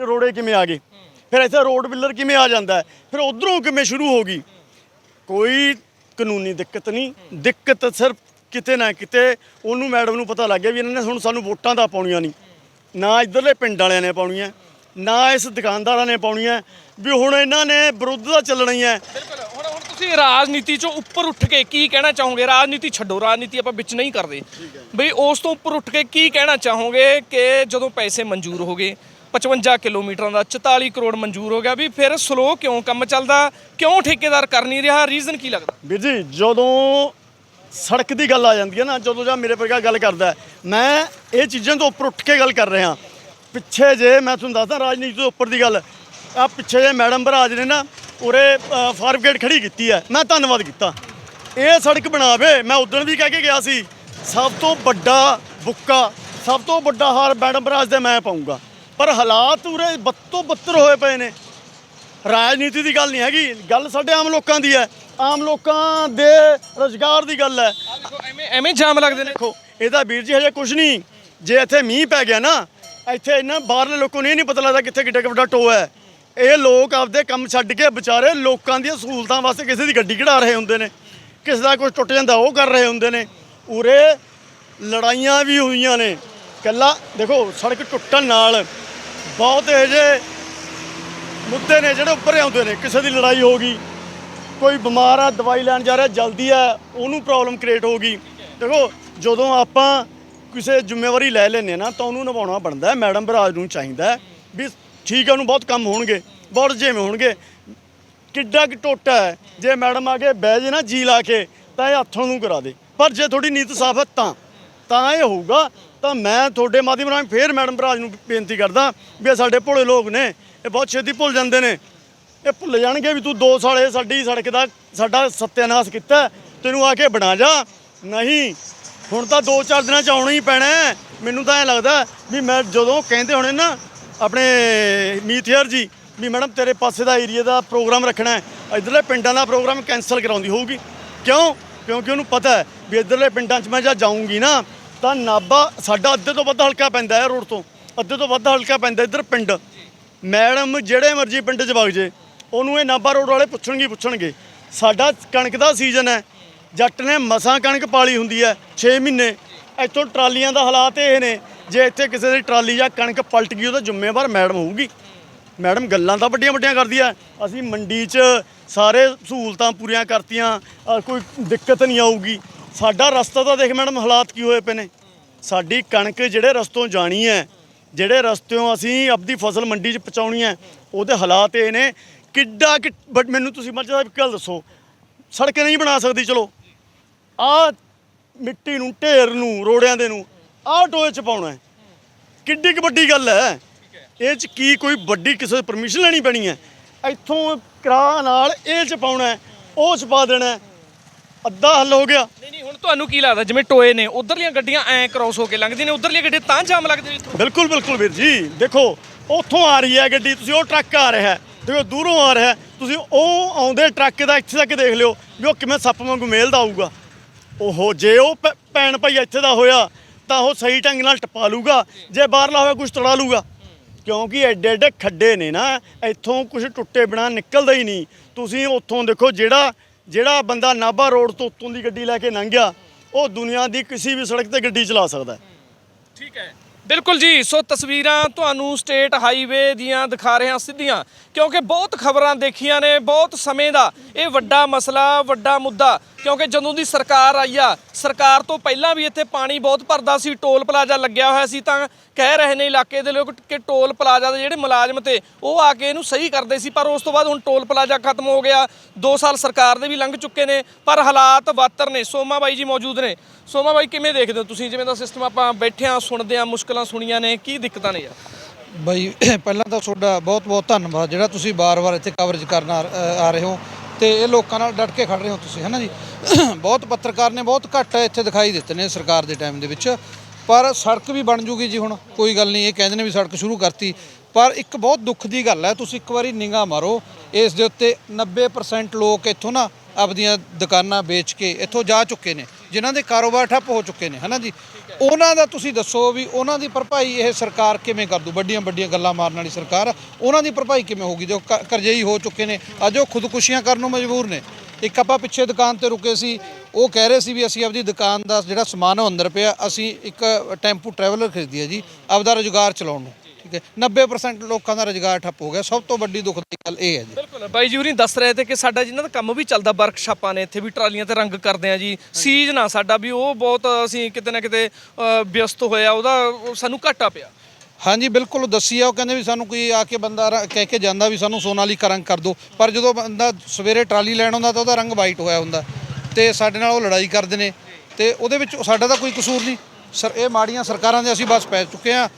ਰੋੜੇ ਕਿਵੇਂ ਆ ਗਏ? ਫਿਰ ਇੱਥੇ ਰੋਡ ਬਿਲਰ ਕਿਵੇਂ ਆ ਜਾਂਦਾ ਫਿਰ ਉਧਰੋਂ ਕਿਵੇਂ ਸ਼ੁਰੂ ਹੋ ਗਈ? ਕੋਈ ਕਾਨੂੰਨੀ ਦਿੱਕਤ ਨਹੀਂ। ਦਿੱਕਤ ਸਿਰਫ ਕਿਤੇ ਨਾ ਕਿਤੇ ਉਹਨੂੰ ਮੈਡਮ ਨੂੰ ਪਤਾ ਲੱਗ ਗਿਆ ਵੀ ਇਹਨਾਂ ਨੇ ਹੁਣ ਸਾਨੂੰ ਵੋਟਾਂ ਤਾਂ ਪਾਉਣੀਆਂ ਨਹੀਂ। ਨਾ ਇਧਰਲੇ ਪਿੰਡ ਵਾਲਿਆਂ ਨੇ ਪਾਉਣੀਆਂ, ਨਾ ਇਸ ਦੁਕਾਨਦਾਰਾਂ ਨੇ ਪਾਉਣੀਆਂ। ਵੀ ਹੁਣ ਇਹਨਾਂ ਨੇ ਵਿਰੁੱਧ ਦਾ ਚੱਲਣਾ ਹੀ ਹੈ। ਬਿਲਕੁਲ ਹੁਣ ਹੁਣ ਤੁਸੀਂ ਰਾਜਨੀਤੀ ਚੋਂ ਉੱਪਰ ਉੱਠ ਕੇ ਕੀ ਕਹਿਣਾ ਚਾਹੋਗੇ? ਰਾਜਨੀਤੀ ਛੱਡੋ ਰਾਜਨੀਤੀ ਆਪਾਂ ਵਿੱਚ ਨਹੀਂ ਕਰਦੇ। ਬਈ ਉਸ ਤੋਂ ਉੱਪਰ ਉੱਠ ਕੇ ਕੀ ਕਹਿਣਾ ਚਾਹੋਗੇ ਕਿ ਜਦੋਂ ਪੈਸੇ ਮਨਜ਼ੂਰ ਹੋ ਗਏ 55 ਕਿਲੋਮੀਟਰਾਂ ਦਾ 44 ਕਰੋੜ ਮਨਜ਼ੂਰ ਹੋ ਗਿਆ ਵੀ ਫਿਰ ਸਲੋ ਕਿਉਂ ਕੰਮ ਚੱਲਦਾ? ਕਿਉਂ ਠੇਕੇਦਾਰ ਕਰ ਨਹੀਂ ਰਿਹਾ? ਰੀਜ਼ਨ ਕੀ ਲੱਗਦਾ? ਵੀਰ ਜੀ ਜਦੋਂ ਸੜਕ ਦੀ ਗੱਲ ਆ ਜਾਂਦੀ ਹੈ ਨਾ ਜਦੋਂ ਜਾਂ ਮੇਰੇ ਵਰਗਾ ਗੱਲ ਕਰਦਾ ਮੈਂ ਇਹ ਚੀਜ਼ਾਂ ਤੋਂ ਉੱਪਰ ਉੱਠ ਕੇ ਗੱਲ ਕਰ ਰਿਹਾ। ਪਿੱਛੇ ਜੇ ਮੈਂ ਤੁਹਾਨੂੰ ਦੱਸਦਾ ਰਾਜਨੀਤੀ ਤੋਂ ਉੱਪਰ ਦੀ ਗੱਲ ਆ ਪਿੱਛੇ ਜੇ ਮੈਡਮ ਬਰਾਜ ਨੇ ਨਾ ਉਰੇ ਫਾਰਮ ਗੇਟ ਖੜੀ ਕੀਤੀ ਹੈ। ਮੈਂ ਧੰਨਵਾਦ ਕੀਤਾ। ਇਹ ਸੜਕ ਬਣਾਵੇ। ਮੈਂ ਉਦੋਂ ਵੀ ਕਹਿ ਕੇ ਗਿਆ ਸੀ ਸਭ ਤੋਂ ਵੱਡਾ ਬੁੱਕਾ ਸਭ ਤੋਂ ਵੱਡਾ ਹਾਰ ਮੈਡਮ ਬਰਾਜ ਦੇ ਮੈਂ ਪਾਉਂਗਾ ਪਰ ਹਾਲਾਤ ਉਰੇ ਬੱਤੋਂ ਬੱਤਰ ਹੋਏ ਪਏ ਨੇ। ਰਾਜਨੀਤੀ ਦੀ ਗੱਲ ਨਹੀਂ ਹੈਗੀ। ਗੱਲ ਸਾਡੇ ਆਮ ਲੋਕਾਂ ਦੀ ਹੈ। ਆਮ ਲੋਕਾਂ ਦੇ ਰੋਜ਼ਗਾਰ ਦੀ ਗੱਲ ਹੈ। ਐਵੇਂ ਐਵੇਂ ਜਾਮ ਲੱਗਦੇ ਨੇ। ਦੇਖੋ ਇਹਦਾ ਵੀਰ ਜੀ ਹਜੇ ਕੁਝ ਨਹੀਂ। ਜੇ ਇੱਥੇ ਮੀਂਹ ਪੈ ਗਿਆ ਨਾ ਇੱਥੇ ਇਹਨਾਂ ਬਾਹਰਲੇ ਲੋਕਾਂ ਨੂੰ ਇਹ ਨਹੀਂ ਪਤਾ ਲੱਗਦਾ ਕਿੱਥੇ ਕਿੱਡਾ ਵੱਡਾ ਟੋ ਹੈ। ਇਹ ਲੋਕ ਆਪਦੇ ਕੰਮ ਛੱਡ ਕੇ ਵਿਚਾਰੇ ਲੋਕਾਂ ਦੀਆਂ ਸਹੂਲਤਾਂ ਵਾਸਤੇ ਕਿਸੇ ਦੀ ਗੱਡੀ ਕਢਾ ਰਹੇ ਹੁੰਦੇ ਨੇ। ਕਿਸੇ ਦਾ ਕੁਝ ਟੁੱਟ ਜਾਂਦਾ ਉਹ ਕਰ ਰਹੇ ਹੁੰਦੇ ਨੇ। ਉਰੇ ਲੜਾਈਆਂ ਵੀ ਹੋਈਆਂ ਨੇ। ਕੱਲਾ ਦੇਖੋ ਸੜਕ ਟੁੱਟਣ ਨਾਲ ਬਹੁਤ ਇਹੋ ਜਿਹੇ ਮੁੱਦੇ ਨੇ ਜਿਹੜੇ ਉੱਪਰ ਆਉਂਦੇ ਨੇ। ਕਿਸੇ ਦੀ ਲੜਾਈ ਹੋ ਗਈ, ਕੋਈ ਬਿਮਾਰ ਆ, ਦਵਾਈ ਲੈਣ ਜਾ ਰਿਹਾ, ਜਲਦੀ ਆ, ਉਹਨੂੰ ਪ੍ਰੋਬਲਮ ਕ੍ਰੀਏਟ ਹੋ ਗਈ। ਦੇਖੋ ਜਦੋਂ ਆਪਾਂ ਕਿਸੇ ਜ਼ਿੰਮੇਵਾਰੀ ਲੈ ਲੈਨੇ ਨਾ, ਤਾਂ ਉਹਨੂੰ ਨਿਭਾਉਣਾ ਬਣਦਾ ਮੈਡਮ ਬਰਾਜ ਨੂੰ ਚਾਹੀਦਾ ਵੀ ਠੀਕ ਹੈ ਉਹਨੂੰ ਬਹੁਤ ਕੰਮ ਹੋਣਗੇ, ਬਹੁਤ ਜਿਵੇਂ ਹੋਣਗੇ। ਕਿੱਡਾ ਕਿ ਟੋਟਾ ਹੈ, ਜੇ ਮੈਡਮ ਆ ਕੇ ਬਹਿ ਜੇ ਨਾ ਜੀ ਲਾ ਕੇ, ਤਾਂ ਇਹ ਹੱਥੋਂ ਨੂੰ ਕਰਾ ਦੇ। ਪਰ ਜੇ ਤੁਹਾਡੀ ਨੀਤ ਸਾਫ਼ ਹੈ ਤਾਂ ਤਾਂ ਇਹ ਹੋਊਗਾ। ਤਾਂ ਮੈਂ ਤੁਹਾਡੇ ਮਾਧਿਅਮ ਰਾਹੀਂ ਫੇਰ ਮੈਡਮ ਬਰਾਜ ਨੂੰ ਬੇਨਤੀ ਕਰਦਾ ਵੀ ਇਹ ਸਾਡੇ ਭੋਲੇ ਲੋਕ ਨੇ, ਇਹ ਬਹੁਤ ਛੇਤੀ ਭੁੱਲ ਜਾਂਦੇ ਨੇ। ਇਹ ਭੁੱਲ ਜਾਣਗੇ ਵੀ ਤੂੰ 2 ਸਾਲ ਇਹ ਸਾਡੀ ਸੜਕ ਦਾ, ਸਾਡਾ ਸਤਿਆਨਾਸ ਕੀਤਾ, ਤੈਨੂੰ ਆ ਕੇ ਬਣਾ ਜਾ। ਨਹੀਂ, ਹੁਣ ਤਾਂ 2-4 ਦਿਨਾਂ ਚ ਆਉਣਾ ਹੀ ਪੈਣਾ ਮੈਨੂੰ ਤਾਂ ਐ ਲੱਗਦਾ ਵੀ ਮੈਂ ਜਦੋਂ ਕਹਿੰਦੇ ਹੋਣੇ ਨਾ ਆਪਣੇ ਮੀਥੇਅਰ ਜੀ, ਵੀ ਮੈਡਮ ਤੇਰੇ ਪਾਸੇ ਦਾ ਏਰੀਆ ਦਾ ਪ੍ਰੋਗਰਾਮ ਰੱਖਣਾ ਹੈ। ਇਧਰਲੇ ਪਿੰਡਾਂ ਦਾ ਪ੍ਰੋਗਰਾਮ ਕੈਨਸਲ ਕਰਾਉਂਦੀ ਹੋਊਗੀ। ਕਿਉਂ? ਕਿਉਂਕਿ ਉਹਨੂੰ ਪਤਾ ਹੈ ਵੀ ਇਧਰਲੇ ਪਿੰਡਾਂ 'ਚ ਮੈਂ ਜਾਂ ਜਾਊਂਗੀ ਨਾ, ਤਾਂ ਨਾਭਾ ਸਾਡਾ ਅੱਧੇ ਤੋਂ ਵੱਧ ਹਲਕਾ ਪੈਂਦਾ ਹੈ ਰੋਡ ਤੋਂ। ਅੱਧੇ ਤੋਂ ਵੱਧ ਹਲਕਾ ਪੈਂਦਾ ਇੱਧਰ ਪਿੰਡ। ਮੈਡਮ ਜਿਹੜੇ ਮਰਜ਼ੀ ਪਿੰਡ 'ਚ ਵਗ ਜੇ, ਉਹਨੂੰ ਇਹ ਨਾਭਾ ਰੋਡ ਵਾਲੇ ਪੁੱਛਣਗੇ ਪੁੱਛਣਗੇ। ਸਾਡਾ ਕਣਕ ਦਾ ਸੀਜ਼ਨ ਹੈ। ਜੱਟ ਨੇ ਮਸਾਂ ਕਣਕ ਪਾਲੀ ਹੁੰਦੀ ਹੈ 6 ਮਹੀਨੇ। ਇੱਥੋਂ ਟਰਾਲੀਆਂ ਦਾ ਹਾਲਾਤ ਇਹ ਨੇ ਜੇ ਇੱਥੇ ਕਿਸੇ ਦੀ ਟਰਾਲੀ ਜਾਂ ਕਣਕ ਪਲਟ ਗਈ ਉਹਦਾ ਜ਼ਿੰਮੇਵਾਰ ਮੈਡਮ ਹੋਊਗੀ। ਮੈਡਮ ਗੱਲਾਂ ਤਾਂ ਵੱਡੀਆਂ ਵੱਡੀਆਂ ਕਰਦੀ ਆ। ਅਸੀਂ ਮੰਡੀ 'ਚ ਸਾਰੇ ਸਹੂਲਤਾਂ ਪੂਰੀਆਂ ਕਰਤੀਆਂ ਅ, ਕੋਈ ਦਿੱਕਤ ਨਹੀਂ ਆਊਗੀ। ਸਾਡਾ ਰਸਤਾ ਤਾਂ ਦੇਖ ਮੈਡਮ ਹਾਲਾਤ ਕੀ ਹੋਏ ਪਏ ਨੇ। ਸਾਡੀ ਕਣਕ ਜਿਹੜੇ ਰਸਤੋਂ ਜਾਣੀ ਹੈ ਜਿਹੜੇ ਰਸਤਿਓਂ ਅਸੀਂ ਆਪਦੀ ਫਸਲ ਮੰਡੀ 'ਚ ਪਹੁੰਚਾਉਣੀ ਹੈ ਉਹਦੇ ਹਾਲਾਤ ਇਹ ਨੇ। ਕਿੱਡਾ ਕਿ ਬਟ ਮੈਨੂੰ ਤੁਸੀਂ ਮਰਜ਼ੀ ਸਾਹਿਬ ਇੱਕ ਗੱਲ ਦੱਸੋ ਸੜਕ ਨਹੀਂ ਬਣਾ ਸਕਦੀ ਚਲੋ। ਆ ਮਿੱਟੀ ਨੂੰ ਢੇਰ ਨੂੰ ਰੋੜਿਆਂ ਦੇ ਨੂੰ ਆਹ ਟੋਏ 'ਚ ਪਾਉਣਾ ਹੈ। ਕਿੱਡੀ ਕੁ ਵੱਡੀ ਗੱਲ ਹੈ। ਇਹ 'ਚ ਕੀ ਕੋਈ ਵੱਡੀ ਕਿਸੇ ਪਰਮਿਸ਼ਨ ਲੈਣੀ ਪੈਣੀ ਹੈ। ਇੱਥੋਂ ਕਰਾ ਨਾਲ ਇਹ 'ਚ ਪਾਉਣਾ ਹੈ। ਉਹ 'ਚ ਪਾ ਦੇਣਾ ਹੈ। ਅੱਧਾ ਹੱਲ ਹੋ ਗਿਆ। ਨਹੀਂ ਨਹੀਂ ਹੁਣ ਤੁਹਾਨੂੰ ਕੀ ਲੱਗਦਾ? ਜਿਵੇਂ ਟੋਏ ਨੇ ਉਧਰਲੀਆਂ ਗੱਡੀਆਂ ਐ ਕ੍ਰਾਸ ਹੋ ਕੇ ਲੰਘਦੀਆਂ ਨੇ ਉਧਰਲੀਆਂ ਗੱਡੀਆਂ ਤਾਂ ਜਾਮ ਲੱਗਦੇ ਨੇ ਇੱਥੋਂ? ਬਿਲਕੁਲ ਬਿਲਕੁਲ ਵੀਰ ਜੀ। ਦੇਖੋ ਉੱਥੋਂ ਆ ਰਹੀ ਹੈ ਗੱਡੀ ਤੁਸੀਂ ਉਹ ਟਰੱਕ ਆ ਰਿਹਾ ਹੈ। ਦੇਖੋ ਦੂਰੋਂ ਆ ਰਿਹਾ ਹੈ, ਤੁਸੀਂ ਉਹ ਆਉਂਦੇ ਟਰੱਕ ਦਾ ਇੱਥੇ ਤੱਕ ਦੇਖ ਲਿਓ ਵੀ ਉਹ ਕਿਵੇਂ ਸੱਪ ਵਾਂਗੂ ਮੇਲਦਾ ਆਊਗਾ। ਓਹੋ ਜੇ ਉਹ ਪ- ਭੈਣ ਭਾਈ ਇੱਥੇ ਦਾ ਹੋਇਆ ਤਾਂ ਉਹ ਸਹੀ ਢੰਗ ਨਾਲ ਟਪਾ ਲੂਗਾ, ਜੇ ਬਾਹਰਲਾ ਹੋਇਆ ਕੁਝ ਤੜਾ ਲੂਗਾ। ਕਿਉਂਕਿ ਐਡੇ ਐਡੇ ਖੱਡੇ ਨੇ ਨਾ, ਇੱਥੋਂ ਕੁਝ ਟੁੱਟੇ ਬਿਨਾ ਨਿਕਲਦਾ ਹੀ ਨਹੀਂ। ਤੁਸੀਂ ਉੱਥੋਂ ਦੇਖੋ ਜਿਹੜਾ ਜਿਹੜਾ ਬੰਦਾ ਨਾਭਾ ਰੋਡ ਤੋਂ ਉੱਤੋਂ ਦੀ ਗੱਡੀ ਲੈ ਕੇ ਲੰਘਿਆ ਉਹ ਦੁਨੀਆ ਦੀ ਕਿਸੇ ਵੀ ਸੜਕ ਤੇ ਗੱਡੀ ਚਲਾ ਸਕਦਾ। ਠੀਕ ਹੈ। ਬਿਲਕੁਲ ਜੀ, ਸੋ ਤਸਵੀਰਾਂ ਤੁਹਾਨੂੰ ਸਟੇਟ ਹਾਈਵੇ ਦੀਆਂ ਦਿਖਾ ਰਹੇ ਹਾਂ ਸਿੱਧੀਆਂ, ਕਿਉਂਕਿ ਬਹੁਤ ਖਬਰਾਂ ਦੇਖੀਆਂ ਨੇ, ਬਹੁਤ ਸਮੇਂ ਦਾ ਇਹ ਵੱਡਾ ਮਸਲਾ, ਵੱਡਾ ਮੁੱਦਾ, ਕਿਉਂਕਿ ਜਦੋਂ ਦੀ ਸਰਕਾਰ ਆਈ ਆ, ਸਰਕਾਰ ਤੋਂ ਪਹਿਲਾਂ ਵੀ ਇੱਥੇ ਪਾਣੀ ਬਹੁਤ ਭਰਦਾ ਸੀ, ਟੋਲ ਪਲਾਜ਼ਾ ਲੱਗਿਆ ਹੋਇਆ ਸੀ, ਤਾਂ ਕਹਿ ਰਹੇ ਨੇ ਇਲਾਕੇ ਦੇ ਲੋਕ ਕਿ ਟੋਲ ਪਲਾਜ਼ਾ ਦੇ ਜਿਹੜੇ ਮੁਲਾਜ਼ਮ ਤੇ, ਉਹ ਆ ਕੇ ਇਹਨੂੰ ਸਹੀ ਕਰਦੇ ਸੀ, ਪਰ ਉਸ ਤੋਂ ਬਾਅਦ ਹੁਣ ਟੋਲ ਪਲਾਜ਼ਾ ਖਤਮ ਹੋ ਗਿਆ 2 ਸਾਲ ਸਰਕਾਰ ਦੇ ਵੀ ਲੰਘ ਚੁੱਕੇ ਨੇ, ਪਰ ਹਾਲਾਤ ਵਾਤਰ ਨੇ, ਸੋਮਾ ਬਾਈ ਜੀ ਮੌਜੂਦ ਨੇ। ਸੋਮਾ ਬਾਈ, ਕਿਵੇਂ ਦੇਖਦੇ ਹੋ ਤੁਸੀਂ? ਜਿਵੇਂ ਦਾ ਸਿਸਟਮ ਆਪਾਂ ਬੈਠੇ ਆ ਸੁਣਦੇ ਆ ਮੁਸ਼ਕਲ ਸੁਣੀਆਂ ਨੇ, ਕੀ ਦਿੱਕਤਾਂ ਨੇ ਯਾਰ? ਬਾਈ, [clears throat] ਪਹਿਲਾਂ ਤਾਂ ਤੁਹਾਡਾ ਬਹੁਤ-ਬਹੁਤ ਧੰਨਵਾਦ, ਜਿਹੜਾ ਤੁਸੀਂ ਬਾਰ-ਬਾਰ ਇੱਥੇ ਕਵਰੇਜ ਕਰਨ ਆ ਰਹੇ ਹੋ ਤੇ ਇਹ ਲੋਕਾਂ ਨਾਲ ਡਟ ਕੇ ਖੜ ਰਹੇ ਹੋ ਤੁਸੀਂ ਹੈ ਨਾ ਜੀ? [clears throat] ਬਹੁਤ ਪੱਤਰਕਾਰ ਨੇ ਬਹੁਤ ਘੱਟ ਇੱਥੇ ਦਿਖਾਈ ਦਿੱਤੇ ਨੇ ਸਰਕਾਰ ਦੇ ਟਾਈਮ ਦੇ ਵਿੱਚ, ਪਰ ਸੜਕ ਵੀ ਬਣ ਜੂਗੀ ਜੀ ਹੁਣ, ਕੋਈ ਗੱਲ ਨਹੀਂ, ਇਹ ਕਹਿੰਦੇ ਨੇ ਵੀ ਸੜਕ ਸ਼ੁਰੂ ਕਰਤੀ, ਪਰ ਇੱਕ ਬਹੁਤ ਦੁੱਖ ਦੀ ਗੱਲ ਹੈ, ਤੁਸੀਂ ਇੱਕ ਵਾਰੀ ਨਿਗਾਹ ਮਾਰੋ, ਇਸ ਦੇ ਉੱਤੇ 90% ਲੋਕ ਇੱਥੋਂ ਨਾ ਆਪਦੀਆਂ ਦੁਕਾਨਾਂ ਵੇਚ ਕੇ ਇੱਥੋਂ ਜਾ ਚੁੱਕੇ ਨੇ, ਜਿਨ੍ਹਾਂ ਦੇ ਕਾਰੋਬਾਰ ਠੱਪ ਹੋ ਚੁੱਕੇ ਨੇ, ਹਨਾ ਜੀ? ਉਹਨਾਂ ਦਾ ਤੁਸੀਂ ਦੱਸੋ ਵੀ ਉਹਨਾਂ ਦੀ ਭਰਪਾਈ ਇਹ ਸਰਕਾਰ ਕਿਵੇਂ ਕਰ ਦੂ? ਵੱਡੀਆਂ ਵੱਡੀਆਂ ਗੱਲਾਂ ਮਾਰਨ ਵਾਲੀ ਸਰਕਾਰ, ਉਹਨਾਂ ਦੀ ਭਰਪਾਈ ਕਿਵੇਂ ਹੋਊਗੀ? ਜੋ ਕ- ਕਰਜ਼ਈ ਹੋ ਚੁੱਕੇ ਨੇ। ਅੱਜ ਉਹ ਖੁਦਕੁਸ਼ੀਆਂ ਕਰਨ ਨੂੰ ਮਜਬੂਰ ਨੇ। ਇੱਕ ਆਪਾਂ ਪਿੱਛੇ ਦੁਕਾਨ ਤੇ ਰੁਕੇ ਸੀ, ਉਹ ਕਹਿ ਰਹੇ ਸੀ ਵੀ ਅਸੀਂ ਆਪਦੀ ਦੁਕਾਨ ਦਾ ਜਿਹੜਾ ਸਮਾਨ ਉਹ ਅੰਦਰ ਪਿਆ, ਅਸੀਂ ਇੱਕ ਟੈਂਪੂ ਟਰੈਵਲਰ ਖਰੀਦੀ ਹੈ ਜੀ, ਆਪਦਾ ਰੁਜ਼ਗਾਰ ਚਲਾਉਣ ਨੂੰ। ਠੀਕ ਹੈ 90% ਲੋਕਾਂ ਦਾ ਰੁਜ਼ਗਾਰ ਠੱਪ ਹੋ ਗਿਆ। ਸਭ ਤੋਂ ਵੱਡੀ ਦੁੱਖ ਦੀ ਗੱਲ ਇਹ ਹੈ ਜੀ। ਬਿਲਕੁਲ। ਬਾਈ ਜੀ ਹੋਰੀ ਦੱਸ ਰਹੇ ਤੇ ਕਿ ਸਾਡਾ ਜਿਨ੍ਹਾਂ ਦਾ ਕੰਮ ਵੀ ਚੱਲਦਾ ਵਰਕਸ਼ਾਪਾਂ ਨੇ ਇੱਥੇ ਵੀ ਟਰਾਲੀਆਂ ਤੇ ਰੰਗ ਕਰਦੇ ਆ ਜੀ। ਸੀਜ਼ ਨਾ ਸਾਡਾ ਵੀ ਉਹ ਬਹੁਤ ਅਸੀਂ ਕਿਤੇ ਨਾ ਕਿਤੇ ਵਿਅਸਤ ਹੋਇਆ ਉਹਦਾ ਉਹ ਸਾਨੂੰ ਘਾਟਾ ਪਿਆ। ਹਾਂਜੀ ਬਿਲਕੁਲ ਦੱਸੀ ਆ ਉਹ ਕਹਿੰਦੇ ਵੀ ਸਾਨੂੰ ਕੋਈ ਆ ਕੇ ਬੰਦਾ ਕਹਿ ਕੇ ਜਾਂਦਾ ਵੀ ਸਾਨੂੰ ਸੋਨਾਲੀਕਾ ਰੰਗ ਕਰ ਦਿਓ ਪਰ ਜਦੋਂ ਬੰਦਾ ਸਵੇਰੇ ਟਰਾਲੀ ਲੈਣ ਆਉਂਦਾ ਤਾਂ ਉਹਦਾ ਰੰਗ ਵਾਈਟ ਹੋਇਆ ਹੁੰਦਾ। ਤੇ ਸਾਡੇ ਨਾਲ ਉਹ ਲੜਾਈ ਕਰਦੇ ਨੇ। ਤੇ ਉਹਦੇ ਵਿੱਚ ਸਾਡਾ ਤਾਂ ਕੋਈ ਕਸੂਰ ਨਹੀਂ। ਸਰ ਇਹ ਮਾੜੀਆਂ ਸਰਕਾਰਾਂ ਦੇ ਅਸੀਂ ਬਸ ਪੈ ਚੁੱਕੇ ਆ।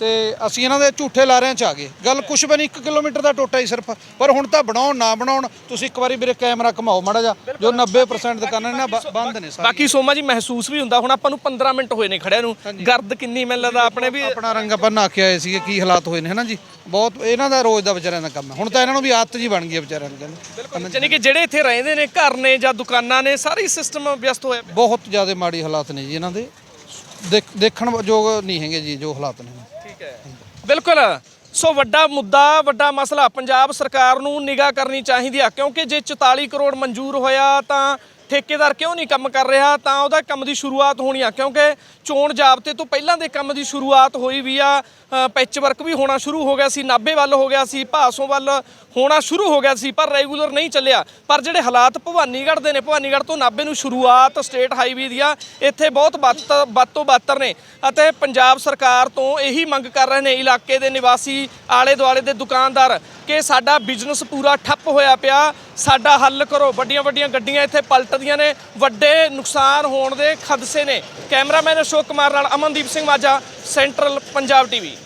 ਤੇ ਅਸੀਂ ਇਹਨਾਂ ਦੇ ਝੂਠੇ ਲਾਰਿਆਂ 'ਚ ਆ ਗਏ। ਗੱਲ ਕੁਛ ਵੀ ਨਹੀਂ 1 ਕਿਲੋਮੀਟਰ ਦਾ ਟੋਟਾ ਹੀ ਸਿਰਫ। ਪਰ ਹੁਣ ਤਾਂ ਬਣਾਉਣ ਨਾ ਬਣਾਉਣ ਤੁਸੀਂ ਇੱਕ ਵਾਰੀ ਮੇਰੇ ਕੈਮਰਾ ਘਮਾਓ ਮਾੜਾ ਜਾ ਜੋ 90% ਦੁਕਾਨਾਂ ਨੇ ਨਾ ਬੰਦ ਨੇ ਸਾਰੀਆਂ ਬਾਕੀ ਸੋਮਾ ਜੀ ਮਹਿਸੂਸ ਵੀ ਹੁੰਦਾ ਹੁਣ ਆਪਾਂ ਨੂੰ 15 ਮਿੰਟ ਹੋਏ ਨੇ ਖੜਿਆਂ ਨੂੰ। ਗਰਦ ਕਿੰਨੀ ਮੈਨੂੰ ਲੱਗਦਾ ਆਪਣੇ ਵੀ ਆਪਣਾ ਰੰਗ ਆਪਾਂ ਨਹਾ ਕੇ ਆਏ ਸੀਗੇ ਕੀ ਹਾਲਾਤ ਹੋਏ ਨੇ ਹਨਾ ਜੀ? ਬਹੁਤ ਇਹਨਾਂ ਦਾ ਰੋਜ਼ ਦਾ ਵਿਚਾਰਿਆਂ ਦਾ ਕੰਮ ਹੈ। ਹੁਣ ਤਾਂ ਇਹਨਾਂ ਨੂੰ ਵੀ ਆਦਤ ਜੀ ਬਣ ਗਈ ਹੈ ਵਿਚਾਰਿਆਂ ਨੂੰ ਕਹਿੰਦੇ। ਯਾਨੀ ਕਿ ਜਿਹੜੇ ਇੱਥੇ ਰਹਿੰਦੇ ਨੇ ਘਰ ਨੇ ਜਾਂ ਦੁਕਾਨਾਂ ਨੇ ਸਾਰੀ ਸਿਸਟਮ ਵਿਅਸਤ ਹੋਇਆ। ਬਹੁਤ ਜ਼ਿਆਦਾ ਮਾੜੀ ਹਾਲਾਤ ਨੇ ਜੀ ਇਹਨਾਂ ਦੇ। ਦੇਖ- ਦੇਖਣ ਯੋਗ ਨਹੀਂ ਹੈਗੇ ਜੀ ਜੋ ਹਾਲਾਤ ਨੇ। ਬਿਲਕੁਲ। ਸੋ ਵੱਡਾ ਮੁੱਦਾ, ਵੱਡਾ ਮਸਲਾ, ਪੰਜਾਬ ਸਰਕਾਰ ਨੂੰ ਨਿਗਾਹ ਕਰਨੀ ਚਾਹੀਦੀ ਆ, ਕਿਉਂਕਿ ਜੇ 44 ਕਰੋੜ ਮਨਜ਼ੂਰ ਹੋਇਆ ਤਾਂ ਠੇਕੇਦਾਰ ਕਿਉਂ ਨਹੀਂ ਕੰਮ ਕਰ ਰਿਹਾ? ਤਾਂ ਉਹਦਾ ਕੰਮ ਦੀ ਸ਼ੁਰੂਆਤ ਹੋਣੀ ਆ, ਕਿਉਂਕਿ ਚੋਣ ਜਾਬਤੇ ਤੋਂ ਪਹਿਲਾਂ ਦੇ ਕੰਮ ਦੀ ਸ਼ੁਰੂਆਤ ਹੋਈ ਵੀ ਆ। ਪੈਚ ਵਰਕ ਵੀ ਹੋਣਾ ਸ਼ੁਰੂ ਹੋ ਗਿਆ ਸੀ, ਨਾਭੇ ਵੱਲ ਹੋ ਗਿਆ ਸੀ, ਭਾਸੋਂ ਵੱਲ ਹੋਣਾ ਸ਼ੁਰੂ ਹੋ ਗਿਆ ਸੀ, ਪਰ ਰੈਗੂਲਰ ਨਹੀਂ ਚੱਲਿਆ। ਪਰ ਜਿਹੜੇ ਹਾਲਾਤ ਭਵਾਨੀਗੜ੍ਹ ਦੇ ਨੇ, ਭਵਾਨੀਗੜ੍ਹ ਤੋਂ ਨਾਭੇ ਨੂੰ ਸ਼ੁਰੂਆਤ ਸਟੇਟ ਹਾਈਵੇ ਦੀਆਂ, ਇੱਥੇ ਬਹੁਤ ਬੱਤ ਬੱਤ ਤੋਂ ਬੱਤਰ ਨੇ। ਅਤੇ ਪੰਜਾਬ ਸਰਕਾਰ ਤੋਂ ਇਹੀ ਮੰਗ ਕਰ ਰਹੇ ਨੇ, ਇਲਾਕੇ ਦੇ ਨਿਵਾਸੀ ਆਲੇ ਦੁਆਲੇ ਦੇ ਦੁਕਾਨਦਾਰ, ਕਿ ਸਾਡਾ ਬਿਜ਼ਨਸ ਪੂਰਾ ਠੱਪ ਹੋਇਆ ਪਿਆ, ਸਾਡਾ ਹੱਲ ਕਰੋ। ਵੱਡੀਆਂ ਵੱਡੀਆਂ ਗੱਡੀਆਂ ਇੱਥੇ ਪਲਟਦੀਆਂ ਨੇ, ਵੱਡੇ ਨੁਕਸਾਨ ਹੋਣ ਦੇ ਖਦਸ਼ੇ ਨੇ। ਕੈਮਰਾਮੈਨ ਅਸ਼ੋਕ ਕੁਮਾਰ ਨਾਲ ਅਮਨਦੀਪ ਸਿੰਘ ਮਾਝਾ ਸੈਂਟਰਲ ਪੰਜਾਬ ਟੀਵੀ।